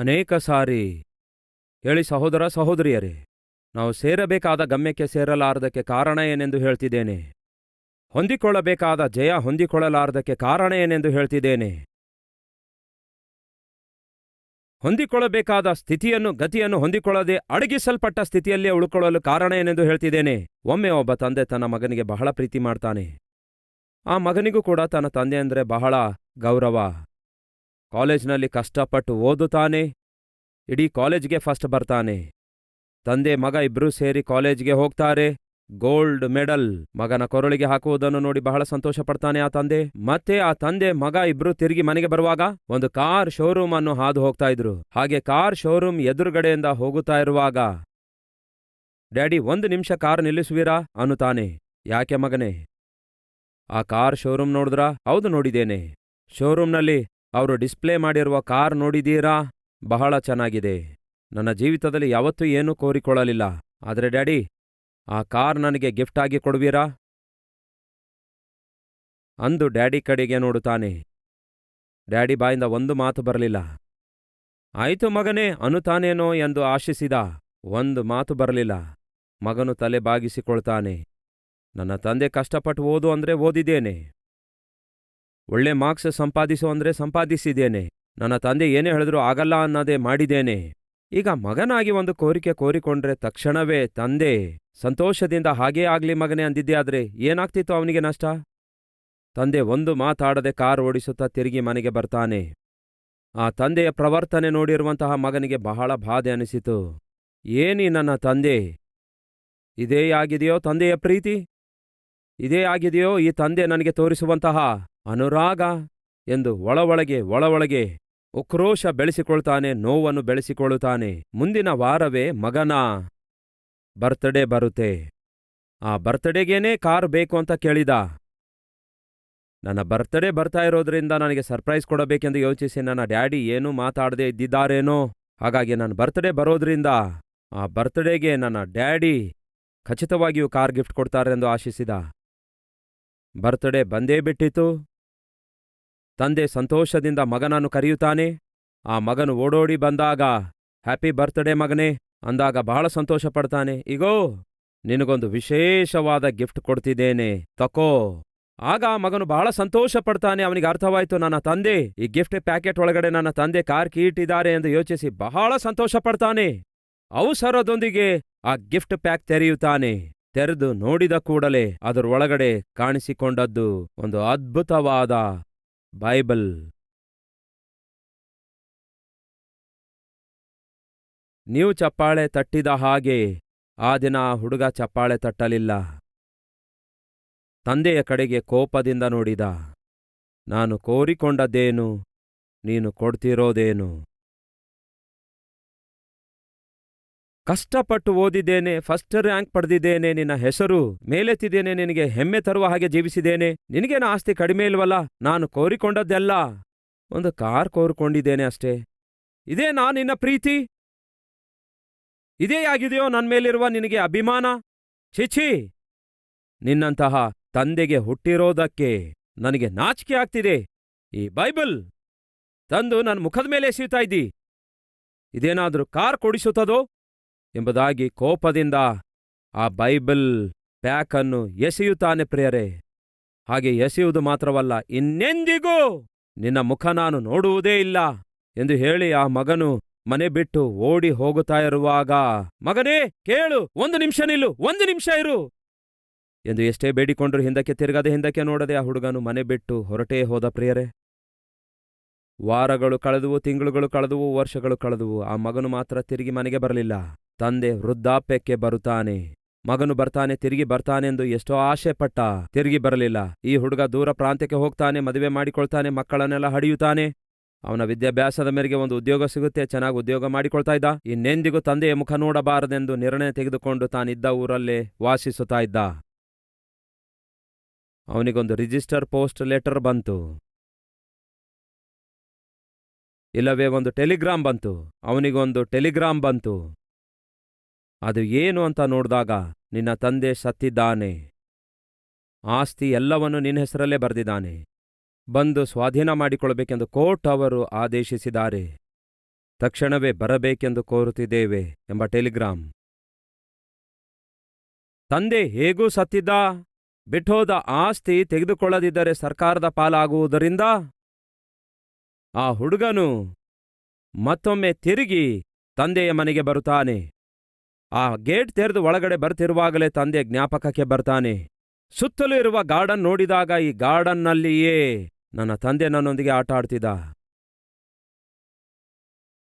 ಅನೇಕ ಸಾರಿ ಹೇಳಿ, ಸಹೋದರ, ಸಹೋದರಿಯರೇ, ನಾವು ಸೇರಬೇಕಾದ ಗಮ್ಯಕ್ಕೆ ಸೇರಲಾರದಕ್ಕೆ ಕಾರಣ ಏನೆಂದು ಹೇಳ್ತಿದ್ದೇನೆ? ಹೊಂದಿಕೊಳ್ಳಬೇಕಾದ ಜಯ ಹೊಂದಿಕೊಳ್ಳಲಾರದಕ್ಕೆ ಕಾರಣ ಏನೆಂದು ಹೇಳ್ತಿದ್ದೇನೆ? ಹೊಂದಿಕೊಳ್ಳಬೇಕಾದ ಸ್ಥಿತಿಯನ್ನು, ಗತಿಯನ್ನು ಹೊಂದಿಕೊಳ್ಳದೆ ಅಡಗಿಸಲ್ಪಟ್ಟ ಸ್ಥಿತಿಯಲ್ಲೇ ಉಳ್ಕೊಳ್ಳಲು ಕಾರಣ ಏನೆಂದು ಹೇಳ್ತಿದ್ದೇನೆ? ಒಮ್ಮೆ ಒಬ್ಬ ತಂದೆ ತನ್ನ ಮಗನಿಗೆ ಬಹಳ ಪ್ರೀತಿ ಮಾಡ್ತಾನೆ. ಆ ಮಗನಿಗೂ ಕೂಡ ತನ್ನ ತಂದೆ ಅಂದರೆ ಬಹಳ ಗೌರವ. ಕಾಲೇಜ್ನಲ್ಲಿ ಕಷ್ಟಪಟ್ಟು ಓದುತ್ತಾನೆ ಇಡೀ ಕಾಲೇಜ್ಗೆ ಫಸ್ಟ್ ಬರ್ತಾನೆ. ತಂದೆ, ಮಗ ಇಬ್ಬರೂ ಸೇರಿ ಕಾಲೇಜ್ಗೆ ಹೋಗ್ತಾರೆ. ಗೋಲ್ಡ್ ಮೆಡಲ್ ಮಗನ ಕೊರಳಿಗೆ ಹಾಕುವುದನ್ನು ನೋಡಿ ಬಹಳ ಸಂತೋಷ ಪಡ್ತಾನೆ ಆ ತಂದೆ. ಮತ್ತೆ ಆ ತಂದೆ, ಮಗ ಇಬ್ರು ತಿರುಗಿ ಮನೆಗೆ ಬರುವಾಗ ಒಂದು ಕಾರ್ ಶೋರೂಮ್ ಅನ್ನು ಹಾದು ಹೋಗ್ತಾ ಇದ್ರು. ಹಾಗೆ ಕಾರ್ ಶೋರೂಮ್ ಎದುರುಗಡೆಯಿಂದ ಹೋಗುತ್ತಾ ಇರುವಾಗ, ಡ್ಯಾಡಿ, ಒಂದು ನಿಮಿಷ ಕಾರ್ ನಿಲ್ಲಿಸುವಿರಾ? ಅನ್ನುತ್ತಾನೆ. ಯಾಕೆ ಮಗನೇ? ಆ ಕಾರ್ ಶೋರೂಮ್ ನೋಡಿದ್ರಾ? ಹೌದು, ನೋಡಿದ್ದೇನೆ. ಶೋರೂಮ್ನಲ್ಲಿ ಅವರು ಡಿಸ್ಪ್ಲೇ ಮಾಡಿರುವ ಕಾರ್ ನೋಡಿದ್ದೀರಾ? ಬಹಳ ಚೆನ್ನಾಗಿದೆ. ನನ್ನ ಜೀವಿತದಲ್ಲಿ ಯಾವತ್ತೂ ಏನೂ ಕೋರಿಕೊಳ್ಳಲಿಲ್ಲ. ಆದರೆ ಡ್ಯಾಡಿ, ಆ ಕಾರ್ ನನಗೆ ಗಿಫ್ಟ್ ಆಗಿ ಕೊಡುವೀರಾ? ಅಂದು ಡ್ಯಾಡಿ ಕಡೆಗೆ ನೋಡುತ್ತಾನೆ. ಡ್ಯಾಡಿ ಬಾಯಿಂದ ಒಂದು ಮಾತು ಬರಲಿಲ್ಲ. ಆಯಿತು ಮಗನೇ ಅನುತಾನೇನೋ ಎಂದು ಆಶಿಸಿದ. ಒಂದು ಮಾತು ಬರಲಿಲ್ಲ. ಮಗನು ತಲೆ ಬಾಗಿಸಿಕೊಳ್ತಾನೆ. ನನ್ನ ತಂದೆ ಕಷ್ಟಪಟ್ಟು ಓದು ಅಂದ್ರೆ ಓದಿದ್ದೇನೆ. ಒಳ್ಳೆ ಮಾರ್ಕ್ಸ್ ಸಂಪಾದಿಸು ಅಂದರೆ ಸಂಪಾದಿಸಿದ್ದೇನೆ. ನನ್ನ ತಂದೆ ಏನೇ ಹೇಳಿದ್ರೂ ಆಗಲ್ಲ ಅನ್ನೋದೇ ಮಾಡಿದ್ದೇನೆ. ಈಗ ಮಗನಾಗಿ ಒಂದು ಕೋರಿಕೆ ಕೋರಿಕೊಂಡ್ರೆ ತಕ್ಷಣವೇ, ತಂದೆ, ಸಂತೋಷದಿಂದ ಹಾಗೇ ಆಗ್ಲಿ ಮಗನೇ ಅಂದಿದ್ದೆ ಆದ್ರೆ ಏನಾಗ್ತಿತ್ತು ಅವನಿಗೆ ನಷ್ಟ? ತಂದೆ ಒಂದು ಮಾತಾಡದೆ ಕಾರ್ ಓಡಿಸುತ್ತಾ ತಿರುಗಿ ಮನೆಗೆ ಬರ್ತಾನೆ. ಆ ತಂದೆಯ ಪ್ರವರ್ತನೆ ನೋಡಿರುವಂತಹ ಮಗನಿಗೆ ಬಹಳ ಬಾಧೆ ಅನಿಸಿತು. ಏನಿ ನನ್ನ ತಂದೆ? ಇದೇ ಆಗಿದೆಯೋ ತಂದೆಯ ಪ್ರೀತಿ? ಇದೇ ಆಗಿದೆಯೋ ಈ ತಂದೆ ನನಗೆ ತೋರಿಸುವಂತಹ ಅನುರಾಗ ಎಂದು ಒಳಒಳಗೆ ಒಳಒಳಗೆ ಉಕ್ರೋಶ ಬೆಳೆಸಿಕೊಳ್ತಾನೆ, ನೋವನ್ನು ಬೆಳೆಸಿಕೊಳ್ಳುತ್ತಾನೆ. ಮುಂದಿನ ವಾರವೇ ಮಗನ ಬರ್ತ್ಡೇ ಬರುತ್ತೆ. ಆ ಬರ್ತ್ಡೇಗೇನೇ ಕಾರ್ ಬೇಕು ಅಂತ ಕೇಳಿದ. ನನ್ನ ಬರ್ತ್ಡೇ ಬರ್ತಾ ಇರೋದ್ರಿಂದ ನನಗೆ ಸರ್ಪ್ರೈಸ್ ಕೊಡಬೇಕೆಂದು ಯೋಚಿಸಿ ನನ್ನ ಡ್ಯಾಡಿ ಏನೂ ಮಾತಾಡದೆ ಇದ್ದಿದ್ದಾರೇನೋ. ಹಾಗಾಗಿ ನನ್ನ ಬರ್ತ್ಡೇ ಬರೋದ್ರಿಂದ ಆ ಬರ್ತ್ಡೇಗೆ ನನ್ನ ಡ್ಯಾಡಿ ಖಚಿತವಾಗಿಯೂ ಕಾರ್ ಗಿಫ್ಟ್ ಕೊಡ್ತಾರೆಂದು ಆಶಿಸಿದ. ಬರ್ತ್ಡೇ ಬಂದೇ ಬಿಟ್ಟಿತು. ತಂದೆ ಸಂತೋಷದಿಂದ ಮಗನನ್ನು ಕರೆಯುತ್ತಾನೆ. ಆ ಮಗನು ಓಡೋಡಿ ಬಂದಾಗ, ಹ್ಯಾಪಿ ಬರ್ತ್ಡೇ ಮಗನೇ ಅಂದಾಗ ಬಹಳ ಸಂತೋಷ ಪಡ್ತಾನೆ ಇಗೋ, ನಿನಗೊಂದು ವಿಶೇಷವಾದ ಗಿಫ್ಟ್ ಕೊಡ್ತಿದ್ದೇನೆ, ತಕೋ. ಆಗ ಆ ಮಗನು ಬಹಳ ಸಂತೋಷ ಪಡ್ತಾನೆ ಅವನಿಗೆ ಅರ್ಥವಾಯಿತು, ನನ್ನ ತಂದೆ ಈ ಗಿಫ್ಟ್ ಪ್ಯಾಕೆಟ್ ಒಳಗಡೆ ನನ್ನ ತಂದೆ ಕಾರ್ ಕೀಟಿದ್ದಾರೆ ಎಂದು ಯೋಚಿಸಿ ಬಹಳ ಸಂತೋಷ ಪಡ್ತಾನೆ ಅವಸರದೊಂದಿಗೆ ಆ ಗಿಫ್ಟ್ ಪ್ಯಾಕ್ ತೆರೆಯುತ್ತಾನೆ. ತೆರೆದು ನೋಡಿದ ಕೂಡಲೇ ಅದರೊಳಗಡೆ ಕಾಣಿಸಿಕೊಂಡದ್ದು ಒಂದು ಅದ್ಭುತವಾದ ಬೈಬಲ್. ನೀವು ಚಪ್ಪಾಳೆ ತಟ್ಟಿದ ಹಾಗೆ ಆ ದಿನ ಹುಡುಗ ಚಪ್ಪಾಳೆ ತಟ್ಟಲಿಲ್ಲ. ತಂದೆಯ ಕಡೆಗೆ ಕೋಪದಿಂದ ನೋಡಿದ, ನಾನು ಕೋರಿಕೊಂಡದ್ದೇನು, ನೀನು ಕೊಡ್ತಿರೋದೇನು? ಕಷ್ಟಪಟ್ಟು ಓದಿದ್ದೇನೆ ಫಸ್ಟ್ ರ್ಯಾಂಕ್ ಪಡೆದಿದ್ದೇನೆ, ನಿನ್ನ ಹೆಸರು ಮೇಲೆತ್ತಿದ್ದೇನೆ, ನಿನಗೆ ಹೆಮ್ಮೆ ತರುವ ಹಾಗೆ ಜೀವಿಸಿದ್ದೇನೆ. ನಿನಗೇನು ಆಸ್ತಿ ಕಡಿಮೆ ಇಲ್ವಲ್ಲ? ನಾನು ಕೋರಿಕೊಂಡದ್ದೆಲ್ಲ. ಒಂದು ಕಾರ್ ಕೋರಿಕೊಂಡಿದ್ದೇನೆ ಅಷ್ಟೇ. ಇದೇ ನಾ ನಿನ್ನ ಪ್ರೀತಿ? ಇದೇ ಆಗಿದೆಯೋ ನನ್ನ ಮೇಲಿರುವ ನಿನಗೆ ಅಭಿಮಾನ? ಛಿಛಿ ನಿನ್ನಂತಹ ತಂದೆಗೆ ಹುಟ್ಟಿರೋದಕ್ಕೆ ನನಗೆ ನಾಚಿಕೆ ಆಗ್ತಿದೆ. ಈ ಬೈಬಲ್ ತಂದು ನನ್ನ ಮುಖದ ಮೇಲೆ ಎಸೆಯುತ್ತಾ ಇದ್ದಿ. ಇದೇನಾದರೂ ಕಾರ್ ಕೊಡಿಸುತ್ತದೋ? ಎಂಬುದಾಗಿ ಕೋಪದಿಂದ ಆ ಬೈಬಲ್ ಪ್ಯಾಕ್ ಅನ್ನು ಎಸೆಯುತ್ತಾನೆ, ಪ್ರಿಯರೇ. ಹಾಗೆ ಎಸೆಯುವುದು ಮಾತ್ರವಲ್ಲ, ಇನ್ನೆಂದಿಗೂ ನಿನ್ನ ಮುಖ ನಾನು ನೋಡುವುದೇ ಇಲ್ಲ ಎಂದು ಹೇಳಿ ಆ ಮಗನು ಮನೆ ಬಿಟ್ಟು ಓಡಿ ಹೋಗುತ್ತಾ ಇರುವಾಗ, ಮಗನೇ, ಕೇಳು, ಒಂದು ನಿಮಿಷ ನಿಲ್ಲು, ಒಂದು ನಿಮಿಷ ಇರು ಎಂದು ಎಷ್ಟೇ ಬೇಡಿಕೊಂಡ್ರು ಹಿಂದಕ್ಕೆ ತಿರುಗದೆ ಹಿಂದಕ್ಕೆ ನೋಡದೆ ಆ ಹುಡುಗನು ಮನೆ ಬಿಟ್ಟು ಹೊರಟೇ ಹೋದ, ಪ್ರಿಯರೇ. ವಾರಗಳು ಕಳೆದುವು, ತಿಂಗಳುಗಳು ಕಳೆದುವು, ವರ್ಷಗಳು ಕಳೆದುವು, ಆ ಮಗನು ಮಾತ್ರ ತಿರುಗಿ ಮನೆಗೆ ಬರಲಿಲ್ಲ. ತಂದೆ ವೃದ್ಧಾಪ್ಯಕ್ಕೆ ಬರುತ್ತಾನೆ. ಮಗನು ಬರ್ತಾನೆ, ತಿರುಗಿ ಬರ್ತಾನೆಂದು ಎಷ್ಟೋ ಆಶೆ ಪಟ್ಟ ತಿರುಗಿ ಬರಲಿಲ್ಲ. ಈ ಹುಡುಗ ದೂರ ಪ್ರಾಂತ್ಯಕ್ಕೆ ಹೋಗ್ತಾನೆ, ಮದುವೆ ಮಾಡಿಕೊಳ್ತಾನೆ, ಮಕ್ಕಳನ್ನೆಲ್ಲ ಹಡಿಯುತ್ತಾನೆ. ಅವನ ವಿದ್ಯಾಭ್ಯಾಸದ ಮೇರೆಗೆ ಒಂದು ಉದ್ಯೋಗ ಸಿಗುತ್ತೆ, ಚೆನ್ನಾಗಿ ಉದ್ಯೋಗ ಮಾಡಿಕೊಳ್ತಾ ಇದ್ದ. ಇನ್ನೆಂದಿಗೂ ತಂದೆಯ ಮುಖ ನೋಡಬಾರದೆಂದು ನಿರ್ಣಯ ತೆಗೆದುಕೊಂಡು ತಾನಿದ್ದ ಊರಲ್ಲೇ ವಾಸಿಸುತ್ತಾ ಇದ್ದ. ಅವನಿಗೊಂದು ರಿಜಿಸ್ಟರ್ ಪೋಸ್ಟ್ ಲೆಟರ್ ಬಂತು. ಇಲ್ಲವೇ ಒಂದು ಟೆಲಿಗ್ರಾಮ್ ಬಂತು. ಅವನಿಗೊಂದು ಟೆಲಿಗ್ರಾಮ್ ಬಂತು. ಅದು ಏನು ಅಂತ ನೋಡಿದಾಗ ನಿನ್ನ ತಂದೆ ಸತ್ತಿದ್ದಾನೆ. ಆಸ್ತಿ ಎಲ್ಲವನ್ನು ನಿನ್ನ ಹೆಸರಲ್ಲೇ ಬರೆದಿದ್ದಾನೆ. ಬಂದು ಸ್ವಾಧೀನ ಮಾಡಿಕೊಳ್ಳಬೇಕೆಂದು ಕೋರ್ಟ್ ಅವರು ಆದೇಶಿಸಿದ್ದಾರೆ. ತಕ್ಷಣವೇ ಬರಬೇಕೆಂದು ಕೋರುತ್ತಿದ್ದೇವೆ ಎಂಬ ಟೆಲಿಗ್ರಾಮ್. ತಂದೆ, ಹೇಗೂ ಸತ್ತಿದ್ದ? ಬಿಟ್ಟೋದ ಆಸ್ತಿ ತೆಗೆದುಕೊಳ್ಳದಿದ್ದರೆ ಸರ್ಕಾರದ ಪಾಲಾಗುವುದರಿಂದ? ಆ ಹುಡುಗನು ಮತ್ತೊಮ್ಮೆ ತಿರುಗಿ ತಂದೆಯ ಮನೆಗೆ ಬರುತ್ತಾನೆ. ಆ ಗೇಟ್ ತೆರೆದು ಒಳಗಡೆ ಬರ್ತಿರುವಾಗಲೇ ತಂದೆ ಜ್ಞಾಪಕಕ್ಕೆ ಬರ್ತಾನೆ, ಸುತ್ತಲೂ ಇರುವ ಗಾರ್ಡನ್ ನೋಡಿದಾಗ ಈ ಗಾರ್ಡನ್ನಲ್ಲಿಯೇ ನನ್ನ ತಂದೆ ನನ್ನೊಂದಿಗೆ ಆಟ ಆಡ್ತಿದ್ದ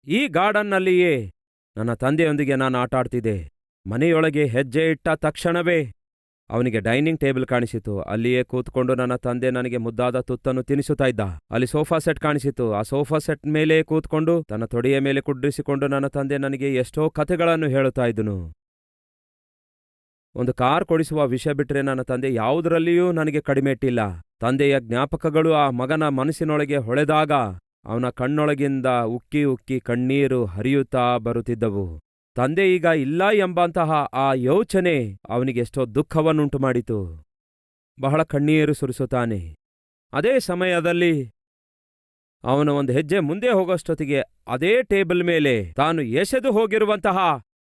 ಈ ಗಾರ್ಡನ್ನಲ್ಲಿಯೇ ನನ್ನ ತಂದೆಯೊಂದಿಗೆ ನಾನು ಆಟ ಆಡ್ತಿದ್ದೆ ಮನೆಯೊಳಗೆ ಹೆಜ್ಜೆ ಇಟ್ಟ ತಕ್ಷಣವೇ ಅವನಿಗೆ ಡೈನಿಂಗ್ ಟೇಬಲ್ ಕಾಣಿಸಿತು. ಅಲ್ಲಿಯೇ ಕೂತ್ಕೊಂಡು ನನ್ನ ತಂದೆ ನನಗೆ ಮುದ್ದಾದ ತುತ್ತನ್ನು ತಿನಿಸುತ್ತಾ ಇದ್ದ. ಅಲ್ಲಿ ಸೋಫಾ ಸೆಟ್ ಕಾಣಿಸಿತು. ಆ ಸೋಫಾ ಸೆಟ್ ಮೇಲೆ ಕೂತ್ಕೊಂಡು ತನ್ನ ತೊಡೆಯ ಮೇಲೆ ಕುಡ್ರಿಸಿಕೊಂಡು ನನ್ನ ತಂದೆ ನನಗೆ ಎಷ್ಟೋ ಕಥೆಗಳನ್ನು ಹೇಳುತ್ತಾ ಇದ್ದನು. ಒಂದು ಕಾರ್ ಕೊಡಿಸುವ ವಿಷಯ ಬಿಟ್ಟರೆ ನನ್ನ ತಂದೆ ಯಾವುದರಲ್ಲಿಯೂ ನನಗೆ ಕಡಿಮೆ ಇಟ್ಟಿಲ್ಲ ತಂದೆಯ ಜ್ಞಾಪಕಗಳು ಆ ಮಗನ ಮನಸ್ಸಿನೊಳಗೆ ಹೊಳೆದಾಗ ಅವನ ಕಣ್ಣೊಳಗಿಂದ ಉಕ್ಕಿ ಉಕ್ಕಿ ಕಣ್ಣೀರು ಹರಿಯುತ್ತಾ ಬರುತ್ತಿದ್ದವು. ತಂದೆ ಈಗ ಇಲ್ಲ ಎಂಬಂತಹ ಆ ಯೋಚನೆ ಅವನಿಗೆಷ್ಟೋ ದುಃಖವನ್ನುಂಟು ಮಾಡಿತು. ಬಹಳ ಕಣ್ಣೀರು ಸುರಿಸುತ್ತಾನೆ. ಅದೇ ಸಮಯದಲ್ಲಿ ಅವನು ಒಂದು ಹೆಜ್ಜೆ ಮುಂದೆ ಹೋಗೋಷ್ಟೊತ್ತಿಗೆ ಅದೇ ಟೇಬಲ್ ಮೇಲೆ ತಾನು ಎಸೆದು ಹೋಗಿರುವಂತಹ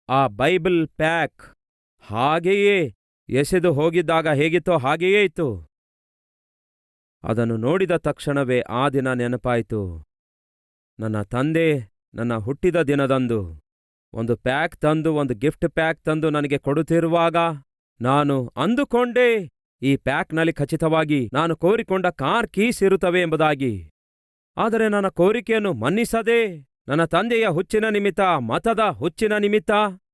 ಆ ಬೈಬಲ್ ಪ್ಯಾಕ್ ಹಾಗೆಯೇ ಎಸೆದು ಹೋಗಿದ್ದಾಗ ಹೇಗಿತ್ತೋ ಹಾಗೆಯೇ ಇತ್ತು. ಅದನ್ನು ನೋಡಿದ ತಕ್ಷಣವೇ ಆ ದಿನ ನೆನಪಾಯಿತು. ನನ್ನ ತಂದೆ ನನ್ನ ಹುಟ್ಟಿದ ದಿನದಂದು. ಒಂದು ಪ್ಯಾಕ್ ತಂದು, ಒಂದು ಗಿಫ್ಟ್ ಪ್ಯಾಕ್ ತಂದು ನನಗೆ ಕೊಡುತ್ತಿರುವಾಗ ನಾನು ಅಂದುಕೊಂಡೇ, ಈ ಪ್ಯಾಕ್ನಲ್ಲಿ ಖಚಿತವಾಗಿ ನಾನು ಕೋರಿಕೊಂಡ ಕಾರ್ ಕೀಸ್ ಇರುತ್ತವೆ ಎಂಬುದಾಗಿ. ಆದರೆ ನನ್ನ ಕೋರಿಕೆಯನ್ನು ಮನ್ನಿಸದೆ, ನನ್ನ ತಂದೆಯ ಹುಚ್ಚಿನ ನಿಮಿತ್ತ, ಮತದ ಹುಚ್ಚಿನ ನಿಮಿತ್ತ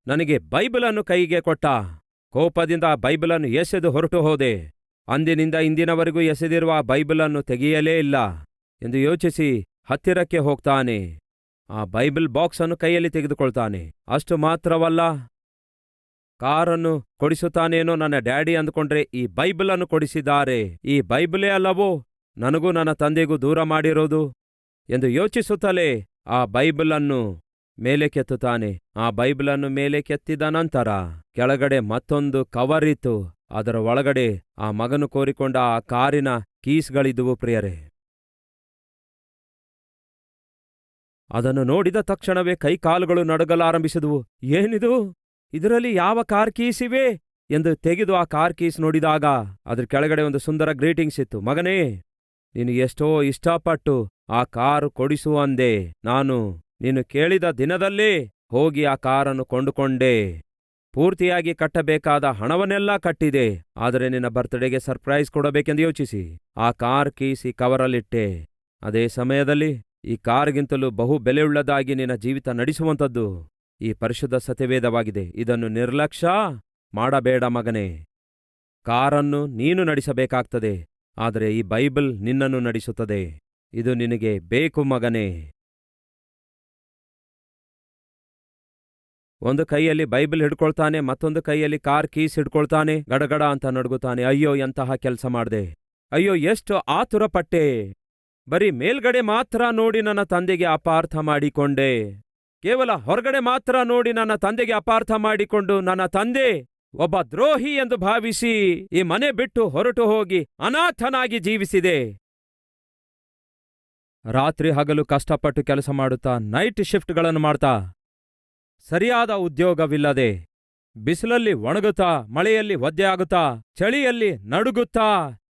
ನನಗೆ ಬೈಬಲನ್ನು ಕೈಗೆ ಕೊಟ್ಟ. ಕೋಪದಿಂದ ಬೈಬಲನ್ನು ಎಸೆದು ಹೊರಟು ಹೋದೆ. ಅಂದಿನಿಂದ ಇಂದಿನವರೆಗೂ ಎಸೆದಿರುವ ಬೈಬಲನ್ನು ತೆಗೆಯಲೇ ಇಲ್ಲ ಎಂದು ಯೋಚಿಸಿ ಹತ್ತಿರಕ್ಕೆ ಹೋಗ್ತಾನೆ. ಆ ಬೈಬಲ್ ಬಾಕ್ಸ್ ಅನ್ನು ಕೈಯಲ್ಲಿ ತೆಗೆದುಕೊಳ್ತಾನೆ. ಅಷ್ಟು ಮಾತ್ರವಲ್ಲ, ಕಾರನ್ನು ಕೊಡಿಸುತ್ತಾನೇನೋ ನನ್ನ ಡ್ಯಾಡಿ ಅಂದುಕೊಂಡ್ರೆ ಈ ಬೈಬಲ್ ಅನ್ನು ಕೊಡಿಸಿದ್ದಾರೆ. ಈ ಬೈಬಲೇ ಅಲ್ಲವೋ? ನನಗೂ ನನ್ನ ತಂದೆಗೂ ದೂರ ಮಾಡಿರೋದು? ಎಂದು ಯೋಚಿಸುತ್ತಲೇ ಆ ಬೈಬಲ್ ಅನ್ನು ಮೇಲೆ ಕೆತ್ತುತ್ತಾನೆ. ಆ ಬೈಬಲ್ ಅನ್ನು ಮೇಲೆ ಕೆತ್ತಿದ ನಂತರ ಕೆಳಗಡೆ ಮತ್ತೊಂದು ಕವರ್ ಇತ್ತು ಅದರ ಒಳಗಡೆ ಆ ಮಗನು ಕೋರಿಕೊಂಡ ಆ ಕಾರಿನ ಕೀಸ್ಗಳಿದ್ದುವು ಪ್ರಿಯರೇ. ಅದನ್ನು ನೋಡಿದ ತಕ್ಷಣವೇ ಕೈಕಾಲುಗಳು ನಡುಗಲಾರಂಭಿಸಿದುವು. ಏನಿದು? ಇದರಲ್ಲಿ ಯಾವ ಕಾರ್ ಕೀಸ್ ಇವೆ ಎಂದು ತೆಗೆದು ಆ ಕಾರ್ ಕೀಸ್ ನೋಡಿದಾಗ ಅದ್ರ ಕೆಳಗಡೆ ಒಂದು ಸುಂದರ ಗ್ರೀಟಿಂಗ್ಸ್ ಇತ್ತು. ಮಗನೇ, ನೀನು ಎಷ್ಟೋ ಇಷ್ಟಪಟ್ಟು ಆ ಕಾರು ಕೊಡಿಸು ಅಂದೆ. ನಾನು ನೀನು ಕೇಳಿದ ದಿನದಲ್ಲೇ ಹೋಗಿ ಆ ಕಾರನ್ನು ಕೊಂಡುಕೊಂಡೆ. ಪೂರ್ತಿಯಾಗಿ ಕಟ್ಟಬೇಕಾದ ಹಣವನ್ನೆಲ್ಲ ಕಟ್ಟಿದೆ. ಆದರೆ ನಿನ್ನ ಬರ್ತ್ಡೇಗೆ ಸರ್ಪ್ರೈಸ್ ಕೊಡಬೇಕೆಂದು ಯೋಚಿಸಿ. ಆ ಕಾರ್ ಕೀಸಿ ಕವರಲ್ಲಿಟ್ಟೆ. ಅದೇ ಸಮಯದಲ್ಲಿ ಈ ಕಾರ್ಗಿಂತಲೂ ಬಹು ಬೆಲೆಯುಳ್ಳದಾಗಿ ನಿನ್ನ ಜೀವಿತ ನಡೆಸುವಂಥದ್ದು ಈ ಪರಿಶುದ್ಧ ಸತ್ಯವೇದವಾಗಿದೆ. ಇದನ್ನು ನಿರ್ಲಕ್ಷ್ಯ ಮಾಡಬೇಡ ಮಗನೇ. ಕಾರನ್ನು ನೀನು ನಡೆಸಬೇಕಾಗ್ತದೆ, ಆದರೆ ಈ ಬೈಬಲ್ ನಿನ್ನನ್ನು ನಡೆಸುತ್ತದೆ. ಇದು ನಿನಗೆ ಬೇಕು ಮಗನೇ. ಒಂದು ಕೈಯಲ್ಲಿ ಬೈಬಲ್ ಹಿಡ್ಕೊಳ್ತಾನೆ, ಮತ್ತೊಂದು ಕೈಯಲ್ಲಿ ಕಾರ್ ಕೀಸ್ ಹಿಡ್ಕೊಳ್ತಾನೆ, ಗಡಗಡ ಅಂತ ನಡುಗುತ್ತಾನೆ. ಅಯ್ಯೋ, ಎಂತಹ ಕೆಲಸ ಮಾಡ್ದೆ. ಅಯ್ಯೋ, ಎಷ್ಟು ಆತುರಪಟ್ಟೆ. ಬರೀ ಮೇಲ್ಗಡೆ ಮಾತ್ರ ನೋಡಿ ನನ್ನ ತಂದೆಗೆ ಅಪಾರ್ಥ ಮಾಡಿಕೊಂಡೆ. ಕೇವಲ ಹೊರಗಡೆ ಮಾತ್ರ ನೋಡಿ ನನ್ನ ತಂದೆಗೆ ಅಪಾರ್ಥ ಮಾಡಿಕೊಂಡು ನನ್ನ ತಂದೆ ಒಬ್ಬ ದ್ರೋಹಿ ಎಂದು ಭಾವಿಸಿ ಈ ಮನೆ ಬಿಟ್ಟು ಹೊರಟು ಹೋಗಿ ಅನಾಥನಾಗಿ ಜೀವಿಸಿದೆ. ರಾತ್ರಿ ಹಗಲು ಕಷ್ಟಪಟ್ಟು ಕೆಲಸ ಮಾಡುತ್ತಾ ನೈಟ್ ಶಿಫ್ಟ್ಗಳನ್ನು ಮಾಡ್ತಾ ಸರಿಯಾದ ಉದ್ಯೋಗವಿಲ್ಲದೆ ಬಿಸಿಲಲ್ಲಿ ಒಣಗುತ್ತಾ, ಮಳೆಯಲ್ಲಿ ಒದ್ದೆಯಾಗುತ್ತಾ ಚಳಿಯಲ್ಲಿ ನಡುಗುತ್ತಾ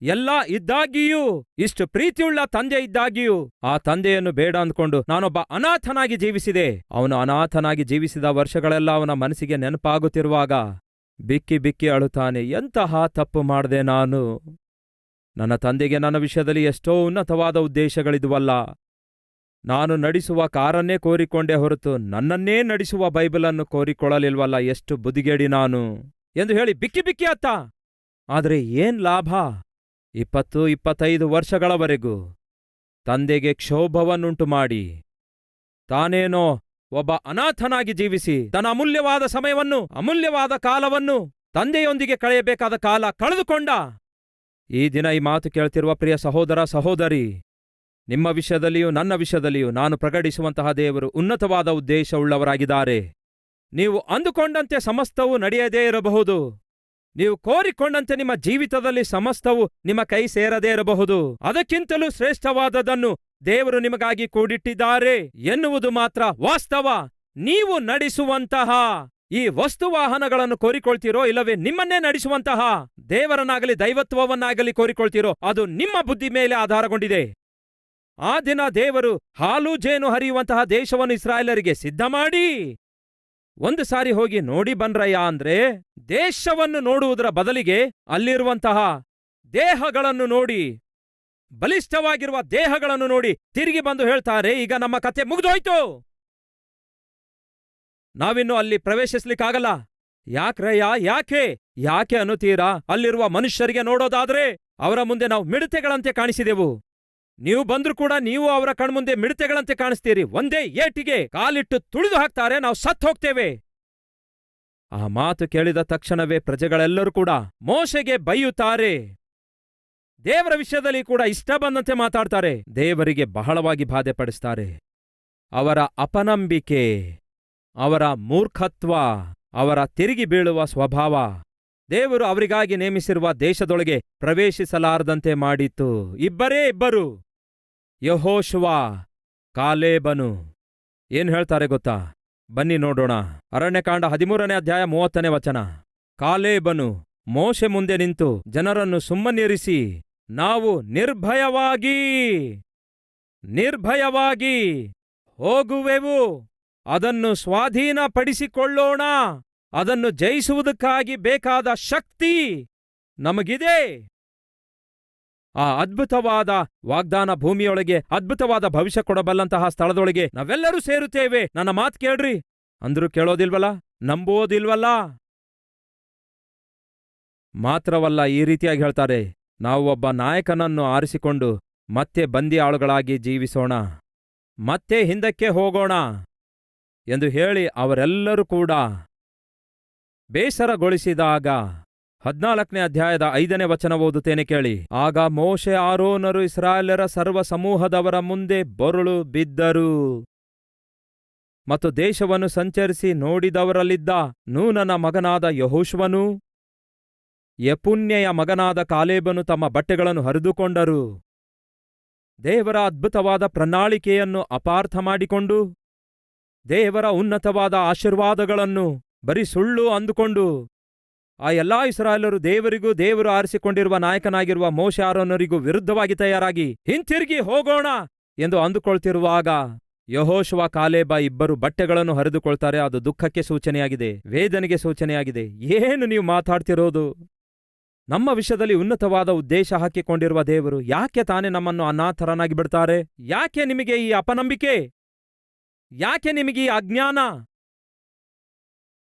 ಎಲ್ಲ ಇದ್ದಾಗಿಯೂ, ಇಷ್ಟು ಪ್ರೀತಿಯುಳ್ಳ ತಂದೆ ಇದ್ದಾಗಿಯೂ, ಆ ತಂದೆಯನ್ನು ಬೇಡ ಅಂದ್ಕೊಂಡು ನಾನೊಬ್ಬ ಅನಾಥನಾಗಿ ಜೀವಿಸಿದೆ. ಅವನು ಅನಾಥನಾಗಿ ಜೀವಿಸಿದ ವರ್ಷಗಳೆಲ್ಲ ಅವನ ಮನಸ್ಸಿಗೆ ನೆನಪಾಗುತ್ತಿರುವಾಗ, ಬಿಕ್ಕಿ ಬಿಕ್ಕಿ ಅಳುತ್ತಾನೆ, ಎಂತಹ ತಪ್ಪು ಮಾಡಿದೆ ನಾನು? ನನ್ನ ತಂದೆಗೆ ನನ್ನ ವಿಷಯದಲ್ಲಿ ಎಷ್ಟೋ ಉನ್ನತವಾದ ಉದ್ದೇಶಗಳಿದುವಲ್ಲ. ನಾನು ನಡೆಸುವ ಕಾರನ್ನೇ ಕೋರಿಕೊಂಡೇ ಹೊರತು ನನ್ನನ್ನೇ ನಡೆಸುವ ಬೈಬಲನ್ನು ಕೋರಿಕೊಳ್ಳಲಿಲ್ವಲ್ಲ, ಎಷ್ಟು ಬುದಿಗೇಡಿ ನಾನು? ಎಂದು ಹೇಳಿ ಬಿಕ್ಕಿ ಬಿಕ್ಕಿ ಅತ್ತ. ಆದರೆ ಏನ್ ಲಾಭ? ಇಪ್ಪತ್ತು, ಇಪ್ಪತ್ತೈದು ವರ್ಷಗಳವರೆಗೂ ತಂದೆಗೆ ಕ್ಷೋಭವನ್ನುಂಟು ಮಾಡಿ ತಾನೇನೋ ಒಬ್ಬ ಅನಾಥನಾಗಿ ಜೀವಿಸಿ, ತನ್ನ ಅಮೂಲ್ಯವಾದ ಸಮಯವನ್ನು, ಅಮೂಲ್ಯವಾದ ಕಾಲವನ್ನು ತಂದೆಯೊಂದಿಗೆ ಕಳೆಯಬೇಕಾದ ಕಾಲ ಕಳೆದುಕೊಂಡ. ಈ ದಿನ ಈ ಮಾತು ಕೇಳ್ತಿರುವ ಪ್ರಿಯ ಸಹೋದರ, ಸಹೋದರಿ, ನಿಮ್ಮ ವಿಷಯದಲ್ಲಿಯೂ ನನ್ನ ವಿಷಯದಲ್ಲಿಯೂ ನಾನು ಪ್ರಕಟಿಸುವಂತಹ ದೇವರು ಉನ್ನತವಾದ ಉದ್ದೇಶವುಳ್ಳವರಾಗಿದ್ದಾರೆ. ನೀವು ಅಂದುಕೊಂಡಂತೆ ಸಮಸ್ತವೂ ನಡೆಯದೇ ಇರಬಹುದು. ನೀವು ಕೋರಿಕೊಂಡಂತೆ ನಿಮ್ಮ ಜೀವಿತದಲ್ಲಿ ಸಮಸ್ತವು ನಿಮ್ಮ ಕೈ ಸೇರದೇ ಇರಬಹುದು. ಅದಕ್ಕಿಂತಲೂ ಶ್ರೇಷ್ಠವಾದದನ್ನು ದೇವರು ನಿಮಗಾಗಿ ಕೂಡಿಟ್ಟಿದ್ದಾರೆ ಎನ್ನುವುದು ಮಾತ್ರ ವಾಸ್ತವ. ನೀವು ನಡೆಸುವಂತಹ ಈ ವಸ್ತು ವಾಹನಗಳನ್ನು ಕೋರಿಕೊಳ್ತೀರೋ ಇಲ್ಲವೇ ನಿಮ್ಮನ್ನೇ ನಡೆಸುವಂತಹ ದೇವರನ್ನಾಗಲಿ ದೈವತ್ವವನ್ನಾಗಲಿ ಕೋರಿಕೊಳ್ತೀರೋ ಅದು ನಿಮ್ಮ ಬುದ್ಧಿ ಮೇಲೆ ಆಧಾರಗೊಂಡಿದೆ. ಆ ದಿನ ದೇವರು ಹಾಲು ಜೇನು ಹರಿಯುವಂತಹ ದೇಶವನ್ನು ಇಸ್ರಾಯೇಲರಿಗೆ ಸಿದ್ಧ ಮಾಡಿ ಒಂದು ಸಾರಿ ಹೋಗಿ ನೋಡಿ ಬನ್ರಯ್ಯ ಅಂದ್ರೆ ದೇಶವನ್ನು ನೋಡುವುದರ ಬದಲಿಗೆ ಅಲ್ಲಿರುವಂತಹ ದೇಹಗಳನ್ನು ನೋಡಿ, ಬಲಿಷ್ಠವಾಗಿರುವ ದೇಹಗಳನ್ನು ನೋಡಿ ತಿರುಗಿ ಬಂದು ಹೇಳ್ತಾರೆ, ಈಗ ನಮ್ಮ ಕತೆ ಮುಗಿದೋಯ್ತು. ನಾವಿನ್ನು ಅಲ್ಲಿ ಪ್ರವೇಶಿಸ್ಲಿಕ್ಕಾಗಲ್ಲ. ಯಾಕ್ರಯ್ಯ, ಯಾಕೆ ಯಾಕೆ ಅನ್ನುತ್ತೀರಾ? ಅಲ್ಲಿರುವ ಮನುಷ್ಯರಿಗೆ ನೋಡೋದಾದ್ರೆ ಅವರ ಮುಂದೆ ನಾವು ಮಿಡತೆಗಳಂತೆ ಕಾಣಿಸಿದೆವು. ನೀವು ಬಂದ್ರು ಕೂಡ ನೀವು ಅವರ ಕಣ್ಮುಂದೆ ಮಿಡತೆಗಳಂತೆ ಕಾಣಿಸ್ತೀರಿ. ಒಂದೇ ಏಟಿಗೆ ಕಾಲಿಟ್ಟು ತುಳಿದು ಹಾಕ್ತಾರೆ. ನಾವು ಸತ್ ಹೋಗ್ತೇವೆ. ಆ ಮಾತು ಕೇಳಿದ ತಕ್ಷಣವೇ ಪ್ರಜೆಗಳೆಲ್ಲರೂ ಕೂಡ ಮೋಶೆಗೆ ಬೈಯುತ್ತಾರೆ. ದೇವರ ವಿಷಯದಲ್ಲಿ ಕೂಡ ಇಷ್ಟ ಬಂದಂತೆ ಮಾತಾಡ್ತಾರೆ. ದೇವರಿಗೆ ಬಹಳವಾಗಿ ಬಾಧೆ ಪಡಿಸ್ತಾರೆ ಅವರ ಅಪನಂಬಿಕೆ, ಅವರ ಮೂರ್ಖತ್ವ, ಅವರ ತಿರುಗಿ ಬೀಳುವ ಸ್ವಭಾವ ದೇವರು ಅವರಿಗಾಗಿ ನೇಮಿಸಿರುವ ದೇಶದೊಳಗೆ ಪ್ರವೇಶಿಸಲಾರದಂತೆ ಮಾಡಿತು ಇಬ್ಬರೇ ಇಬ್ಬರು. ಯಹೋಶುವ ಕಾಲೇಬನು. ಏನು ಹೇಳ್ತಾರೆ ಗೊತ್ತಾ? ಬನ್ನಿ ನೋಡೋಣ. ಅರಣ್ಯಕಾಂಡ ಹದಿಮೂರನೇ ಅಧ್ಯಾಯ ಮೂವತ್ತನೇ ವಚನ. ಕಾಲೇಬನು ಮೋಶೆ ಮುಂದೆ ನಿಂತು ಜನರನ್ನು ಸುಮ್ಮನಿರಿಸಿ, ನಾವು ನಿರ್ಭಯವಾಗಿ ನಿರ್ಭಯವಾಗಿ ಹೋಗುವೆವು. ಅದನ್ನು ಸ್ವಾಧೀನಪಡಿಸಿಕೊಳ್ಳೋಣ. ಅದನ್ನು ಜಯಿಸುವುದಕ್ಕಾಗಿ ಬೇಕಾದ ಶಕ್ತಿ ನಮಗಿದೆ. ಆ ಅದ್ಭುತವಾದ ವಾಗ್ದಾನ ಭೂಮಿಯೊಳಗೆ ಅದ್ಭುತವಾದ ಭವಿಷ್ಯ ಕೊಡಬಲ್ಲಂತಹ ಸ್ಥಳದೊಳಗೆ ನಾವೆಲ್ಲರೂ ಸೇರುತ್ತೇವೆ. ನನ್ನ ಮಾತು ಕೇಳ್ರಿ. ಅಂದ್ರೂ ಕೇಳೋದಿಲ್ವಲ್ಲ? ನಂಬೋದಿಲ್ವಲ್ಲ? ಮಾತ್ರವಲ್ಲ, ಈ ರೀತಿಯಾಗಿ ಹೇಳ್ತಾರೆ, ನಾವು ಒಬ್ಬ ನಾಯಕನನ್ನು ಆರಿಸಿಕೊಂಡು ಮತ್ತೆ ಬಂದಿ ಆಳುಗಳಾಗಿ ಜೀವಿಸೋಣ, ಮತ್ತೆ ಹಿಂದಕ್ಕೆ ಹೋಗೋಣ ಎಂದು ಹೇಳಿ ಅವರೆಲ್ಲರೂ ಕೂಡ ಬೇಸರಗೊಳಿಸಿದಾಗ ಹದ್ನಾಲ್ಕನೇ ಅಧ್ಯಾಯದ ಐದನೇ ವಚನ ಓದುತ್ತೇನೆ ಕೇಳಿ. ಆಗ ಮೋಶೆ ಆರೋನರು ಇಸ್ರಾಯೇಲರ ಸರ್ವ ಸಮೂಹದವರ ಮುಂದೆ ಬೊರುಳು ಬಿದ್ದರು. ಮತ್ತು ದೇಶವನ್ನು ಸಂಚರಿಸಿ ನೋಡಿದವರಲ್ಲಿದ್ದ ನೂನನ ಮಗನಾದ ಯಹೋಶ್ವನೂ ಯಪುಣ್ಯೆಯ ಮಗನಾದ ಕಾಲೇಬನು ತಮ್ಮ ಬಟ್ಟೆಗಳನ್ನು ಹರಿದುಕೊಂಡರು. ದೇವರ ಅದ್ಭುತವಾದ ಪ್ರಣಾಳಿಕೆಯನ್ನು ಅಪಾರ್ಥ ಮಾಡಿಕೊಂಡು ದೇವರ ಉನ್ನತವಾದ ಆಶೀರ್ವಾದಗಳನ್ನು ಬರೀ ಸುಳ್ಳು ಅಂದುಕೊಂಡು ಆ ಎಲ್ಲಾ ಇಸ್ರಾಯೇಲರು ದೇವರಿಗೂ ದೇವರು ಆರಿಸಿಕೊಂಡಿರುವ ನಾಯಕನಾಗಿರುವ ಮೋಶ ಆರೋನರಿಗೂ ವಿರುದ್ಧವಾಗಿ ತಯಾರಾಗಿ, ಹಿಂತಿರುಗಿ ಹೋಗೋಣ ಎಂದು ಅಂದುಕೊಳ್ತಿರುವಾಗ ಯಹೋಶುವ ಕಾಲೇಬ ಇಬ್ಬರು ಬಟ್ಟೆಗಳನ್ನು ಹರಿದುಕೊಳ್ತಾರೆ. ಅದು ದುಃಖಕ್ಕೆ ಸೂಚನೆಯಾಗಿದೆ, ವೇದನೆಗೆ ಸೂಚನೆಯಾಗಿದೆ. ಏನು ನೀವು ಮಾತಾಡ್ತಿರೋದು? ನಮ್ಮ ವಿಷಯದಲ್ಲಿ ಉನ್ನತವಾದ ಉದ್ದೇಶ ಹಾಕಿಕೊಂಡಿರುವ ದೇವರು ಯಾಕೆ ತಾನೇ ನಮ್ಮನ್ನು ಅನಾಥರನಾಗಿ ಬಿಡ್ತಾರೆ? ಯಾಕೆ ನಿಮಗೆ ಈ ಅಪನಂಬಿಕೆ? ಯಾಕೆ ನಿಮಗೆ ಈ ಅಜ್ಞಾನ?